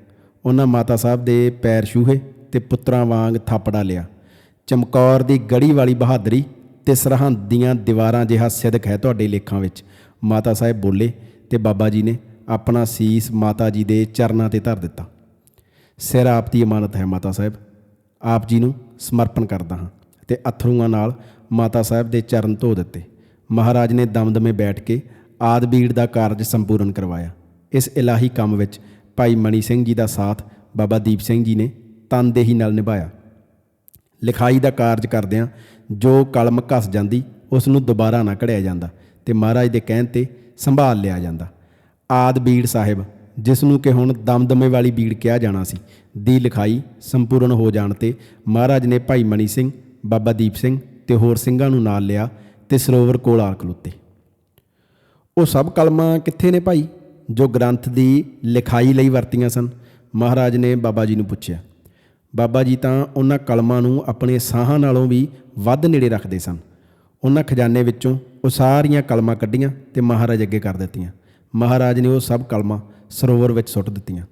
ਉਹਨਾਂ ਮਾਤਾ ਸਾਹਿਬ ਦੇ ਪੈਰ ਛੂਹੇ ਤੇ ਪੁੱਤਰਾਂ ਵਾਂਗ ਥਾਪੜਾ ਲਿਆ। ਚਮਕੌਰ ਦੀ ਗੜੀ ਵਾਲੀ ਬਹਾਦਰੀ ਤੇ ਸਰਹੰਦ ਦੀਆਂ ਦੀਵਾਰਾਂ ਜਿਹਾ ਸਿਦਕ ਹੈ ਤੁਹਾਡੇ ਲੇਖਾਂ ਵਿੱਚ। ਮਾਤਾ ਸਾਹਿਬ ਬੋਲੇ ਤੇ ਬਾਬਾ ਜੀ ਨੇ ਆਪਣਾ ਸੀਸ ਮਾਤਾ ਜੀ ਦੇ ਚਰਨਾਂ ਤੇ ਧਰ ਦਿੱਤਾ। ਸਿਰ ਆਪ ਦੀ ਇਮਾਨਤ ਹੈ ਮਾਤਾ ਸਾਹਿਬ। ਆਪ ਜੀ ਨੂੰ ਸਮਰਪਣ ਕਰਦਾ ਹਾਂ। ਤੇ ਅਥਰੂਆਂ ਨਾਲ ਮਾਤਾ ਸਾਹਿਬ ਦੇ ਚਰਨ ਧੋ ਦਿੱਤੇ। ਮਹਾਰਾਜ ਨੇ ਦਮਦਮੇ ਬੈਠ ਕੇ ਆਦਬੀੜ ਦਾ ਕਾਰਜ ਸੰਪੂਰਨ ਕਰਵਾਇਆ। ਇਸ ਇਲਾਹੀ ਕੰਮ ਵਿੱਚ ਭਾਈ ਮਣੀ ਸਿੰਘ ਜੀ ਦਾ ਸਾਥ ਬਾਬਾ ਦੀਪ ਸਿੰਘ ਜੀ ਨੇ ਤਨਦੇਹੀ ਨਾਲ ਨਿਭਾਇਆ। ਲਿਖਾਈ ਦਾ ਕਾਰਜ ਕਰਦਿਆਂ ਜੋ ਕਲਮ ਘਸ ਜਾਂਦੀ, ਉਸ ਨੂੰ ਦੁਬਾਰਾ ਨਾ ਕਢਿਆ ਜਾਂਦਾ ਤੇ ਮਹਾਰਾਜ ਦੇ ਕਹਿਣ ਤੇ ਸੰਭਾਲ ਲਿਆ ਜਾਂਦਾ। ਆਦ ਬੀੜ ਸਾਹਿਬ, ਜਿਸ ਨੂੰ ਕਿ ਹੁਣ ਦਮਦਮੇ ਵਾਲੀ ਬੀੜ ਕਿਹਾ ਜਾਣਾ ਸੀ, ਦੀ ਲਿਖਾਈ ਸੰਪੂਰਨ ਹੋ ਜਾਣ ਤੇ ਮਹਾਰਾਜ ਨੇ ਭਾਈ ਮਣੀ ਸਿੰਘ ਬਾਬਾ ਦੀਪ ਸਿੰਘ ਤੇ ਹੋਰ ਸਿੰਘਾਂ ਨੂੰ ਨਾਲ ਲਿਆ ਤੇ ਸਰੋਵਰ ਕੋਲ ਆ ਖਲੋਤੇ। ਉਹ ਸਭ ਕਲਮਾਂ ਕਿੱਥੇ ਨੇ ਭਾਈ? ਜੋ ਗ੍ਰੰਥ ਦੀ ਲਿਖਾਈ ਲਈ ਵਰਤੀਆਂ ਸਨ, ਮਹਾਰਾਜ ਨੇ ਬਾਬਾ ਜੀ ਨੂੰ ਪੁੱਛਿਆ। ਬਾਬਾ ਜੀ ਤਾਂ ਉਹਨਾਂ ਕਲਮਾਂ ਨੂੰ ਆਪਣੇ ਸਾਹਾਂ ਨਾਲੋਂ ਵੀ ਵੱਧ ਨੇੜੇ ਰੱਖਦੇ ਸਨ। ਉਹਨਾਂ ਖਜ਼ਾਨੇ ਵਿੱਚੋਂ ਉਹ ਸਾਰੀਆਂ ਕਲਮਾਂ ਕੱਢੀਆਂ ਤੇ ਮਹਾਰਾਜ ਅੱਗੇ ਕਰ ਦਿੱਤੀਆਂ। ਮਹਾਰਾਜ ਨੇ ਉਹ ਸਭ ਕਲਮਾਂ ਸਰੋਵਰ ਵਿੱਚ ਸੁੱਟ ਦਿੱਤੀਆਂ।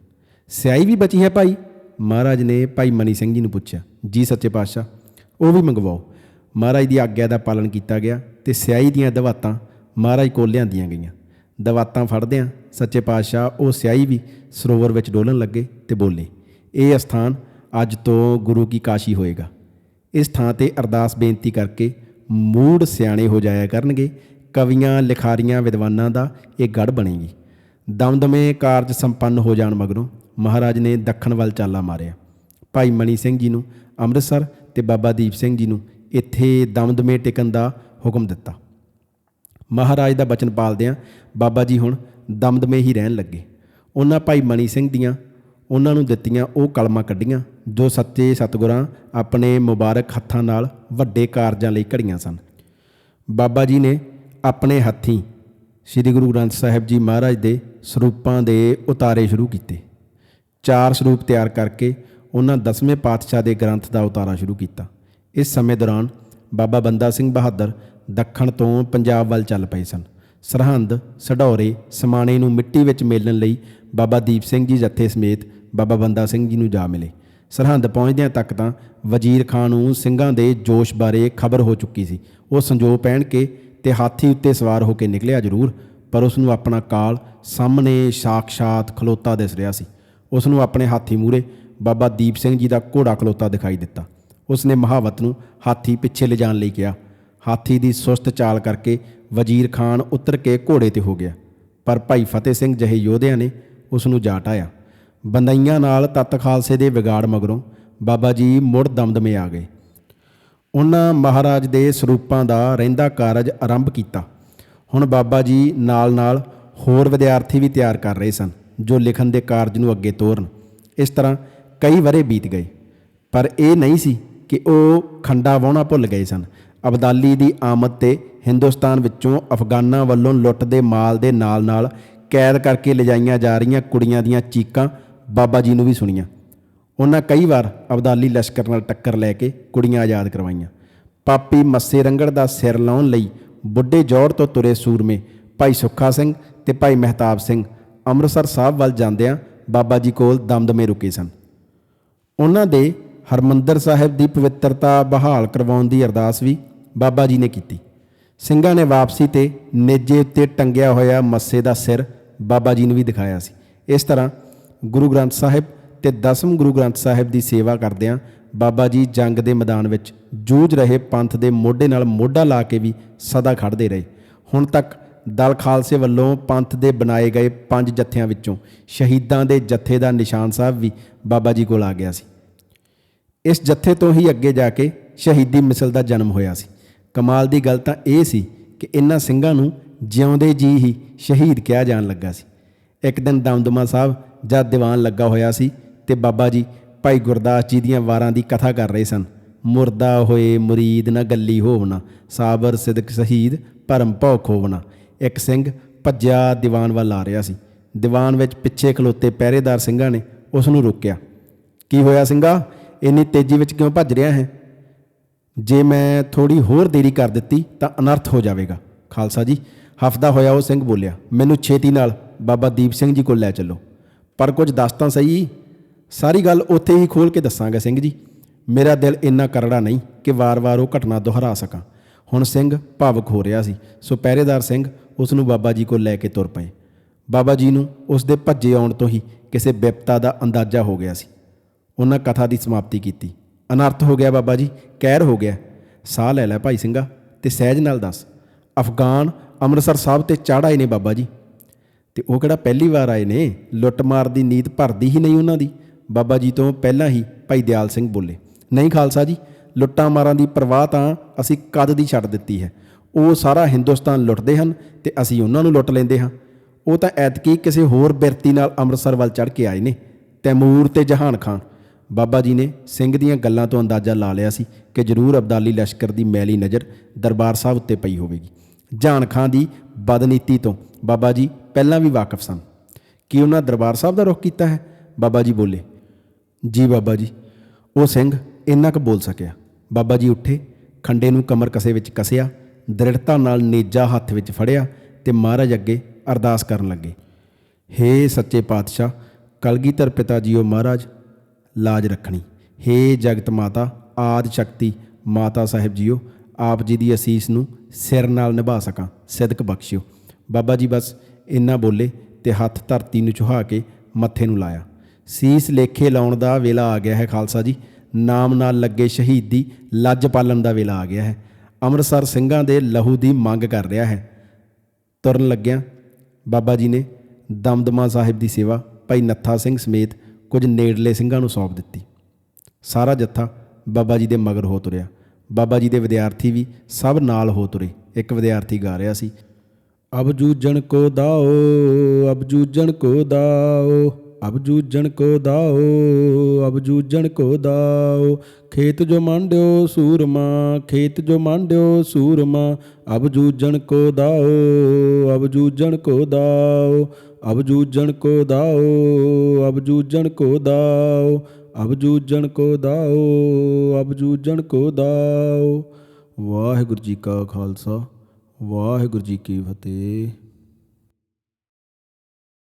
ਸਿਆਹੀ ਵੀ ਬਚੀ ਹੈ ਭਾਈ? ਮਹਾਰਾਜ ਨੇ ਭਾਈ ਮਨੀ ਸਿੰਘ ਜੀ ਨੂੰ ਪੁੱਛਿਆ, ਜੀ ਸੱਚੇ ਪਾਤਸ਼ਾਹ ਉਹ ਵੀ ਮੰਗਵਾਓ। ਮਹਾਰਾਜ ਦੀ ਆਗਿਆ ਦਾ ਪਾਲਣ ਕੀਤਾ ਗਿਆ ਤੇ ਸਿਆਹੀ ਦੀਆਂ ਦਵਾਤਾਂ ਮਹਾਰਾਜ ਕੋਲ ਲਿਆਂਦੀਆਂ ਗਈਆਂ। ਦਵਾਤਾਂ ਫੜਦਿਆਂ ਸੱਚੇ ਪਾਤਸ਼ਾਹ ਉਹ ਸਿਆਹੀ ਵੀ ਸਰੋਵਰ ਵਿੱਚ ਡੋਲਣ ਲੱਗੇ ਤੇ ਬੋਲੇ, ਇਹ ਅਸਥਾਨ ਅੱਜ ਤੋਂ ਗੁਰੂ ਕੀ ਕਾਸ਼ੀ ਹੋਏਗਾ। ਇਸ ਥਾਂ ਤੇ ਅਰਦਾਸ ਬੇਨਤੀ ਕਰਕੇ ਮੂੜ ਸਿਆਣੇ ਹੋ ਜਾਇਆ ਕਰਨਗੇ। ਕਵੀਆਂ, ਲਿਖਾਰੀਆਂ, ਵਿਦਵਾਨਾਂ ਦਾ ਇਹ ਗੜ ਬਣੇਗੀ। ਦਮਦਮੇ ਕਾਰਜ ਸੰਪੰਨ ਹੋ ਜਾਣ ਮਗਰੋਂ ਮਹਾਰਾਜ ਨੇ ਦੱਖਣ ਵੱਲ ਚਾਲਾ ਮਾਰਿਆ। ਭਾਈ ਮਣੀ ਸਿੰਘ ਜੀ ਨੂੰ ਅੰਮ੍ਰਿਤਸਰ ਤੇ ਬਾਬਾ ਦੀਪ ਸਿੰਘ ਜੀ ਨੂੰ ਇੱਥੇ ਦਮਦਮੇ ਟਿਕਣ ਦਾ ਹੁਕਮ ਦਿੱਤਾ। ਮਹਾਰਾਜ ਦਾ ਬਚਨ ਪਾਲਦਿਆਂ ਬਾਬਾ ਜੀ ਹੁਣ ਦਮਦਮੇ ਹੀ ਰਹਿਣ ਲੱਗੇ। ਉਹਨਾਂ ਭਾਈ ਮਣੀ ਸਿੰਘ ਦੀਆਂ ਉਹਨਾਂ ਨੂੰ ਦਿੱਤੀਆਂ ਉਹ ਕਲਮਾਂ ਕੱਢੀਆਂ ਜੋ ਸੱਚੇ ਸਤਿਗੁਰਾਂ ਆਪਣੇ ਮੁਬਾਰਕ ਹੱਥਾਂ ਨਾਲ ਵੱਡੇ ਕਾਰਜਾਂ ਲਈ ਘੜੀਆਂ ਸਨ। ਬਾਬਾ ਜੀ ਨੇ ਆਪਣੇ ਹੱਥੀਂ ਸ੍ਰੀ ਗੁਰੂ ਗ੍ਰੰਥ ਸਾਹਿਬ ਜੀ ਮਹਾਰਾਜ ਦੇ ਸਰੂਪਾਂ ਦੇ ਉਤਾਰੇ ਸ਼ੁਰੂ ਕੀਤੇ। ਚਾਰ ਸਰੂਪ ਤਿਆਰ ਕਰਕੇ ਉਹਨਾਂ ਦਸਵੇਂ ਪਾਤਸ਼ਾਹ ਦੇ ਗ੍ਰੰਥ ਦਾ ਉਤਾਰਾ ਸ਼ੁਰੂ ਕੀਤਾ। ਇਸ ਸਮੇਂ ਦੌਰਾਨ ਬਾਬਾ ਬੰਦਾ ਸਿੰਘ ਬਹਾਦਰ ਦੱਖਣ ਤੋਂ ਪੰਜਾਬ ਵੱਲ ਚੱਲ ਪਏ ਸਨ। ਸਰਹੰਦ ਸਢੌਰੇ ਸਮਾਣੇ ਨੂੰ ਮਿੱਟੀ ਵਿੱਚ ਮੇਲਣ ਲਈ ਬਾਬਾ ਦੀਪ ਸਿੰਘ ਜੀ ਜੱਥੇ ਸਮੇਤ ਬਾਬਾ ਬੰਦਾ ਸਿੰਘ ਜੀ ਨੂੰ ਜਾ ਮਿਲੇ। ਸਰਹੰਦ ਪਹੁੰਚਦਿਆਂ ਤੱਕ ਤਾਂ ਵਜ਼ੀਰ ਖਾਨ ਨੂੰ ਸਿੰਘਾਂ ਦੇ ਜੋਸ਼ ਬਾਰੇ ਖਬਰ ਹੋ ਚੁੱਕੀ ਸੀ। ਉਹ ਸੰਜੋਗ ਪਹਿਨ ਕੇ ਤੇ ਹਾਥੀ ਉੱਤੇ ਸਵਾਰ ਹੋ ਕੇ ਨਿਕਲਿਆ ਜ਼ਰੂਰ, ਪਰ ਉਸ ਨੂੰ ਆਪਣਾ ਕਾਲ ਸਾਹਮਣੇ ਸਾਖਸ਼ਾਤ ਖਲੋਤਾ ਦਿਸ ਰਿਹਾ ਸੀ। ਉਸ ਨੂੰ ਆਪਣੇ ਹਾਥੀ ਮੂਰੇ ਬਾਬਾ ਦੀਪ ਸਿੰਘ ਜੀ ਦਾ ਘੋੜਾ ਖਲੋਤਾ ਦਿਖਾਈ ਦਿੱਤਾ। ਉਸਨੇ ਮਹਾਵਤ ਨੂੰ ਹਾਥੀ ਪਿੱਛੇ ਲਿਜਾਣ ਲਈ ਕਿਹਾ। ਹਾਥੀ ਦੀ ਸੁਸਤ ਚਾਲ ਕਰਕੇ ਵਜ਼ੀਰ ਖਾਨ ਉਤਰ ਕੇ ਘੋੜੇ ਤੇ ਹੋ ਗਿਆ। ਪਰ ਭਾਈ ਫਤਿਹ ਸਿੰਘ ਜਹੇ ਯੋਧਿਆਂ ਨੇ ਉਸ ਨੂੰ ਜਾ ਟਾਇਆ ਬੰਦਈਆਂ ਨਾਲ ਤਤ ਖਾਲਸੇ ਦੇ ਵਿਗਾੜ ਮਗਰੋਂ ਬਾਬਾ ਜੀ ਮੁੜ ਦਮਦਮੇ ਆ ਗਏ। ਉਹਨਾਂ ਮਹਾਰਾਜ ਦੇ ਸਰੂਪਾਂ ਦਾ ਰਹਿੰਦਾ ਕਾਰਜ ਆਰੰਭ ਕੀਤਾ। ਹੁਣ ਬਾਬਾ ਜੀ ਨਾਲ-ਨਾਲ ਹੋਰ ਵਿਦਿਆਰਥੀ ਵੀ ਤਿਆਰ ਕਰ ਰਹੇ ਸਨ, ਜੋ ਲਿਖਣ ਦੇ ਕਾਰਜ ਨੂੰ ਅੱਗੇ ਤੋਰਨ। ਇਸ ਤਰ੍ਹਾਂ ਕਈ ਵਰੇ ਬੀਤ ਗਏ। ਪਰ ਇਹ ਨਹੀਂ ਸੀ ਕਿ ਉਹ ਖੰਡਾ ਵਾਹੁਣਾ ਭੁੱਲ ਗਏ ਸਨ। ਅਬਦਾਲੀ ਦੀ ਆਮਦ ਤੇ ਹਿੰਦੁਸਤਾਨ ਵਿੱਚੋਂ ਅਫਗਾਨਾਂ ਵੱਲੋਂ ਲੁੱਟ ਦੇ ਮਾਲ ਦੇ ਨਾਲ-ਨਾਲ ਕੈਦ ਕਰਕੇ ਲਿਜਾਈਆਂ ਜਾ ਰਹੀਆਂ ਕੁੜੀਆਂ ਦੀਆਂ ਚੀਕਾਂ ਬਾਬਾ ਜੀ ਨੂੰ ਵੀ ਸੁਣੀਆਂ। ਉਹਨਾਂ ਕਈ ਵਾਰ ਅਬਦਾਲੀ ਲਸ਼ਕਰ ਨਾਲ ਟੱਕਰ ਲੈ ਕੇ ਕੁੜੀਆਂ ਆਜ਼ਾਦ ਕਰਵਾਈਆਂ। ਪਾਪੀ ਮੱਸੇ ਰੰਗੜ ਦਾ ਸਿਰ ਲਾਉਣ ਲਈ ਬੁੱਢੇ ਜੋੜ ਤੋਂ ਤੁਰੇ ਸੂਰਮੇ ਭਾਈ ਸੁੱਖਾ ਸਿੰਘ ਤੇ ਭਾਈ ਮਹਿਤਾਬ ਸਿੰਘ ਅੰਮ੍ਰਿਤਸਰ ਸਾਹਿਬ ਵੱਲ ਜਾਂਦਿਆਂ ਬਾਬਾ ਜੀ ਕੋਲ ਦਮਦਮੇ ਰੁਕੇ ਸਨ। ਉਹਨਾਂ ਦੇ ਹਰਮੰਦਰ ਸਾਹਿਬ ਦੀ ਪਵਿੱਤਰਤਾ ਬਹਾਲ ਕਰਵਾਉਣ ਦੀ ਅਰਦਾਸ ਵੀ ਬਾਬਾ ਜੀ ਨੇ ਕੀਤੀ। ਸਿੰਘਾਂ ਨੇ ਵਾਪਸੀ ਤੇ ਨੇਜੇ ਉੱਤੇ ਟੰਗਿਆ ਹੋਇਆ ਮੱਸੇ ਦਾ ਸਿਰ ਬਾਬਾ ਜੀ ਨੂੰ ਵੀ ਦਿਖਾਇਆ ਸੀ। ਇਸ ਤਰ੍ਹਾਂ ਗੁਰੂ ਗ੍ਰੰਥ ਸਾਹਿਬ ਤੇ ਦਸਮ ਗੁਰੂ ਗ੍ਰੰਥ ਸਾਹਿਬ ਦੀ ਸੇਵਾ ਕਰਦਿਆਂ ਬਾਬਾ ਜੀ ਜੰਗ ਦੇ ਮੈਦਾਨ ਵਿੱਚ ਜੂਝ ਰਹੇ ਪੰਥ ਦੇ ਮੋਢੇ ਨਾਲ ਮੋਢਾ ਲਾ ਕੇ ਵੀ ਸਦਾ ਖੜਦੇ ਰਹੇ। ਹੁਣ ਤੱਕ ਦਲ ਖਾਲਸੇ ਵੱਲੋਂ ਪੰਥ ਦੇ ਬਣਾਏ ਗਏ ਪੰਜ ਜੱਥਿਆਂ ਵਿੱਚੋਂ ਸ਼ਹੀਦਾਂ ਦੇ ਜੱਥੇ ਦਾ ਨਿਸ਼ਾਨ ਸਾਹਿਬ ਵੀ ਬਾਬਾ ਜੀ ਕੋਲ ਆ ਗਿਆ ਸੀ। ਇਸ ਜੱਥੇ ਤੋਂ ਹੀ ਅੱਗੇ ਜਾ ਕੇ ਸ਼ਹੀਦੀ ਮਿਸਲ ਦਾ ਜਨਮ ਹੋਇਆ ਸੀ। ਕਮਾਲ ਦੀ ਗੱਲ ਤਾਂ ਇਹ ਸੀ ਕਿ ਇਨ੍ਹਾਂ ਸਿੰਘਾਂ ਨੂੰ ਜਿਉਂਦੇ ਜੀ ਹੀ ਸ਼ਹੀਦ ਕਿਹਾ ਜਾਣ ਲੱਗਾ ਸੀ। ਇੱਕ ਦਿਨ ਦਮਦਮਾ ਸਾਹਿਬ ਜਦ ਦੀਵਾਨ ਲੱਗਾ ਹੋਇਆ ਸੀ ਤੇ ਬਾਬਾ ਜੀ ਭਾਈ ਗੁਰਦਾਸ ਜੀ ਦੀਆਂ ਵਾਰਾਂ ਦੀ ਕਥਾ ਕਰ ਰਹੇ ਸਨ। ਮੁਰਦਾ ਹੋਏ ਮੁਰੀਦ ਨਾ ਗੱਲੀ ਹੋਵਣਾ, ਸਾਬਰ ਸਿਦਕ ਸ਼ਹੀਦ, ਭਰਮ ਭਉ ਖੋਵਣਾ ਇੱਕ ਸਿੰਘ ਭੱਜਿਆ ਦੀਵਾਨ ਵੱਲ ਆ ਰਿਹਾ ਸੀ। ਦੀਵਾਨ ਵਿੱਚ ਪਿੱਛੇ ਖਲੋਤੇ ਪਹਿਰੇਦਾਰ ਸਿੰਘਾਂ ਨੇ ਉਸ ਨੂੰ ਰੋਕਿਆ। ਕੀ ਹੋਇਆ ਸਿੰਘਾ? ਇੰਨੀ ਤੇਜ਼ੀ ਵਿੱਚ ਕਿਉਂ ਭੱਜ ਰਿਹਾ ਹੈ? ਜੇ ਮੈਂ ਥੋੜੀ ਹੋਰ ਦੇਰੀ ਕਰ ਦਿੱਤੀ ਤਾਂ ਅਨਰਥ ਹੋ ਜਾਵੇਗਾ। ਖਾਲਸਾ ਜੀ ਹਫਦਾ ਹੋਇਆ ਉਹ ਸਿੰਘ ਬੋਲਿਆ, ਮੈਨੂੰ ਛੇਤੀ ਨਾਲ ਬਾਬਾ ਦੀਪ ਸਿੰਘ ਜੀ ਕੋਲ ਲੈ ਚੱਲੋ। ਪਰ ਕੁਝ ਦੱਸ ਤਾਂ ਸਹੀ? ਸਾਰੀ ਗੱਲ ਉੱਥੇ ਹੀ ਖੋਲ ਕੇ ਦੱਸਾਂਗਾ ਸਿੰਘ ਜੀ। ਮੇਰਾ ਦਿਲ ਇੰਨਾ ਕਰੜਾ ਨਹੀਂ ਕਿ ਵਾਰ-ਵਾਰ ਉਹ ਘਟਨਾ ਦੁਹਰਾ ਸਕਾਂ। ਹੁਣ ਸਿੰਘ ਭਾਵਕ ਹੋ ਰਿਹਾ ਸੀ। ਸੋ ਪਹਿਰੇਦਾਰ ਸਿੰਘ ਉਸ ਨੂੰ ਬਾਬਾ ਜੀ ਕੋਲ ਲੈ ਕੇ ਤੁਰ ਪਏ। ਬਾਬਾ ਜੀ ਨੂੰ ਉਸ ਦੇ ਭੱਜੇ ਆਉਣ ਤੋਂ ਹੀ ਕਿਸੇ ਵਿਪਤਾ ਦਾ ਅੰਦਾਜ਼ਾ ਹੋ ਗਿਆ ਸੀ। ਉਹਨਾਂ ਕਥਾ ਦੀ ਸਮਾਪਤੀ ਕੀਤੀ। ਅਨਰਥ ਹੋ ਗਿਆ ਬਾਬਾ ਜੀ ਕਹਿਰ ਹੋ ਗਿਆ। ਸਾਹ ਲੈ ਲੈ ਭਾਈ ਸਿੰਘਾ ਤੇ ਸਹਿਜ ਨਾਲ ਦੱਸ, ਅਫਗਾਨ ਅੰਮ੍ਰਿਤਸਰ ਸਾਹਿਬ ਤੇ ਚੜ੍ਹ ਆਏ ਨੇ ਬਾਬਾ ਜੀ। ਤੇ ਉਹ ਕਿਹੜਾ ਪਹਿਲੀ ਵਾਰ ਆਏ ਨੇ? ਲੁੱਟਮਾਰ ਦੀ ਨੀਤ ਭਰਦੀ ਹੀ ਨਹੀਂ ਉਹਨਾਂ ਦੀ। ਬਾਬਾ ਜੀ ਤੋਂ ਪਹਿਲਾਂ ਹੀ ਭਾਈ ਦਿਆਲ ਸਿੰਘ ਬੋਲੇ, ਨਹੀਂ ਖਾਲਸਾ ਜੀ, ਲੁੱਟਾਂ ਮਾਰਾਂ ਦੀ ਪਰਵਾਹ ਤਾਂ ਅਸੀਂ ਕਦ ਦੀ ਛੱਡ ਦਿੱਤੀ ਹੈ? ਉਹ ਸਾਰਾ ਹਿੰਦੁਸਤਾਨ ਲੁੱਟਦੇ ਹਨ ਤੇ ਅਸੀਂ ਉਹਨਾਂ ਨੂੰ ਲੁੱਟ ਲੈਂਦੇ ਹਾਂ। ਉਹ ਤਾਂ ਐਤਕੀ ਕਿਸੇ ਹੋਰ ਬਿਰਤੀ ਨਾਲ ਅੰਮ੍ਰਿਤਸਰ ਵੱਲ ਚੜ੍ਹ ਕੇ ਆਏ ਨੇ, ਤੈਮੂਰ ਤੇ ਜਹਾਨ ਖਾਨ। ਬਾਬਾ ਜੀ ਨੇ ਸਿੰਘ ਦੀਆਂ ਗੱਲਾਂ ਤੋਂ ਅੰਦਾਜ਼ਾ ਲਾ ਲਿਆ ਸੀ ਕਿ ਜ਼ਰੂਰ ਅਬਦਾਲੀ ਲਸ਼ਕਰ ਦੀ ਮੈਲੀ ਨਜ਼ਰ ਦਰਬਾਰ ਸਾਹਿਬ ਉੱਤੇ ਪਈ ਹੋਵੇਗੀ। ਜਹਾਨ ਖਾਨ ਦੀ ਬਦਨੀਤੀ ਤੋਂ ਬਾਬਾ ਜੀ ਪਹਿਲਾਂ ਵੀ ਵਾਕਿਫ ਸਨ। ਕੀ ਉਹਨਾਂ ਦਰਬਾਰ ਸਾਹਿਬ ਦਾ ਰੁਖ ਕੀਤਾ ਹੈ? ਬਾਬਾ ਜੀ ਬੋਲੇ, ਜੀ ਬਾਬਾ ਜੀ, ਉਹ ਸਿੰਘ ਇੰਨਾ ਕੁ ਬੋਲ ਸਕਿਆ। ਬਾਬਾ ਜੀ ਉੱਠੇ, ਖੰਡੇ ਨੂੰ ਕਮਰ ਕਸੇ ਵਿੱਚ ਕਸਿਆ ਦ੍ਰਿੜਤਾ ਨਾਲ ਨੇਜਾ ਹੱਥ ਵਿੱਚ ਫੜਿਆ ਤੇ ਮਹਾਰਾਜ ਅੱਗੇ ਅਰਦਾਸ ਕਰਨ ਲੱਗੇ। ਹੇ ਸੱਚੇ ਪਾਤਸ਼ਾਹ, ਕਲਗੀਧਰ ਪਿਤਾ ਜੀਓ ਮਹਾਰਾਜ, ਲਾਜ ਰੱਖਣੀ। ਹੇ ਜਗਤ ਮਾਤਾ, ਆਦ ਸ਼ਕਤੀ ਮਾਤਾ ਸਾਹਿਬ ਜੀਓ, ਆਪ ਜੀ ਦੀ ਅਸੀਸ ਨੂੰ ਸਿਰ ਨਾਲ ਨਿਭਾ ਸਕਾਂ। ਸਿਦਕ ਬਖਸ਼ਿਓ। ਬਾਬਾ ਜੀ ਬਸ ਇੰਨਾ ਬੋਲੇ ਤੇ ਹੱਥ ਧਰਤੀ ਨੂੰ ਝੁਹਾ ਕੇ ਮੱਥੇ ਨੂੰ ਲਾਇਆ। ਸੀਸ ਲੇਖੇ ਲਾਉਣ ਦਾ ਵੇਲਾ ਆ ਗਿਆ ਹੈ ਖਾਲਸਾ ਜੀ। ਨਾਮ ਨਾਲ ਲੱਗੇ ਸ਼ਹੀਦੀ, ਲੱਜ ਪਾਲਣ ਦਾ ਵੇਲਾ ਆ ਗਿਆ ਹੈ। ਅੰਮ੍ਰਿਤਸਰ ਸਿੰਘਾਂ ਦੇ ਲਹੂ ਦੀ ਮੰਗ ਕਰ ਰਿਹਾ ਹੈ। ਤੁਰਨ ਲੱਗਿਆ ਬਾਬਾ ਜੀ ਨੇ ਦਮਦਮਾ ਸਾਹਿਬ ਦੀ ਸੇਵਾ ਭਾਈ ਨੱਥਾ ਸਿੰਘ ਸਮੇਤ ਕੁਝ ਨੇੜਲੇ ਸਿੰਘਾਂ ਨੂੰ ਸੌਂਪ ਦਿੱਤੀ। ਸਾਰਾ ਜੱਥਾ ਬਾਬਾ ਜੀ ਦੇ ਮਗਰ ਹੋ ਤੁਰਿਆ। ਬਾਬਾ ਜੀ ਦੇ ਵਿਦਿਆਰਥੀ ਵੀ ਸਭ ਨਾਲ ਹੋ ਤੁਰੇ। ਇੱਕ ਵਿਦਿਆਰਥੀ ਗਾ ਰਿਹਾ ਸੀ ਅਬ ਜੂਜਣ ਕੋ ਦਾਓ ਅਬ ਜੂਜਣ ਕੋ ਦਾਓ। ਅਬ ਜੂਜਣ ਕੋ ਦਾਓ ਅਬ ਜੂਜਣ ਕੋ ਦਾਓ। ਖੇਤ ਜੋ ਮੰਡਿਓ ਸੂਰਮਾ, ਖੇਤ ਜੋ ਮੰਡਿਓ ਸੂਰਮਾ ਅਬ ਜੂਜਣ ਕੋ ਦਾਓ ਅਬ ਜੂਜਣ ਕੋ ਦਾਓ। ਅਬ ਜੂਜਣ ਕੋ ਦਾਓ ਅਬ ਜੂਜਣ ਕੋ ਦਾਓ। ਅਬ ਜੂਜਣ ਕੋ ਦਾਓ ਅਬ ਜੂਜਣ ਕੋ ਦਾਓ। ਵਾਹਿਗੁਰੂ ਜੀ ਕਾ ਖਾਲਸਾ, ਵਾਹਿਗੁਰੂ ਜੀ ਕੀ ਫਤਿਹ।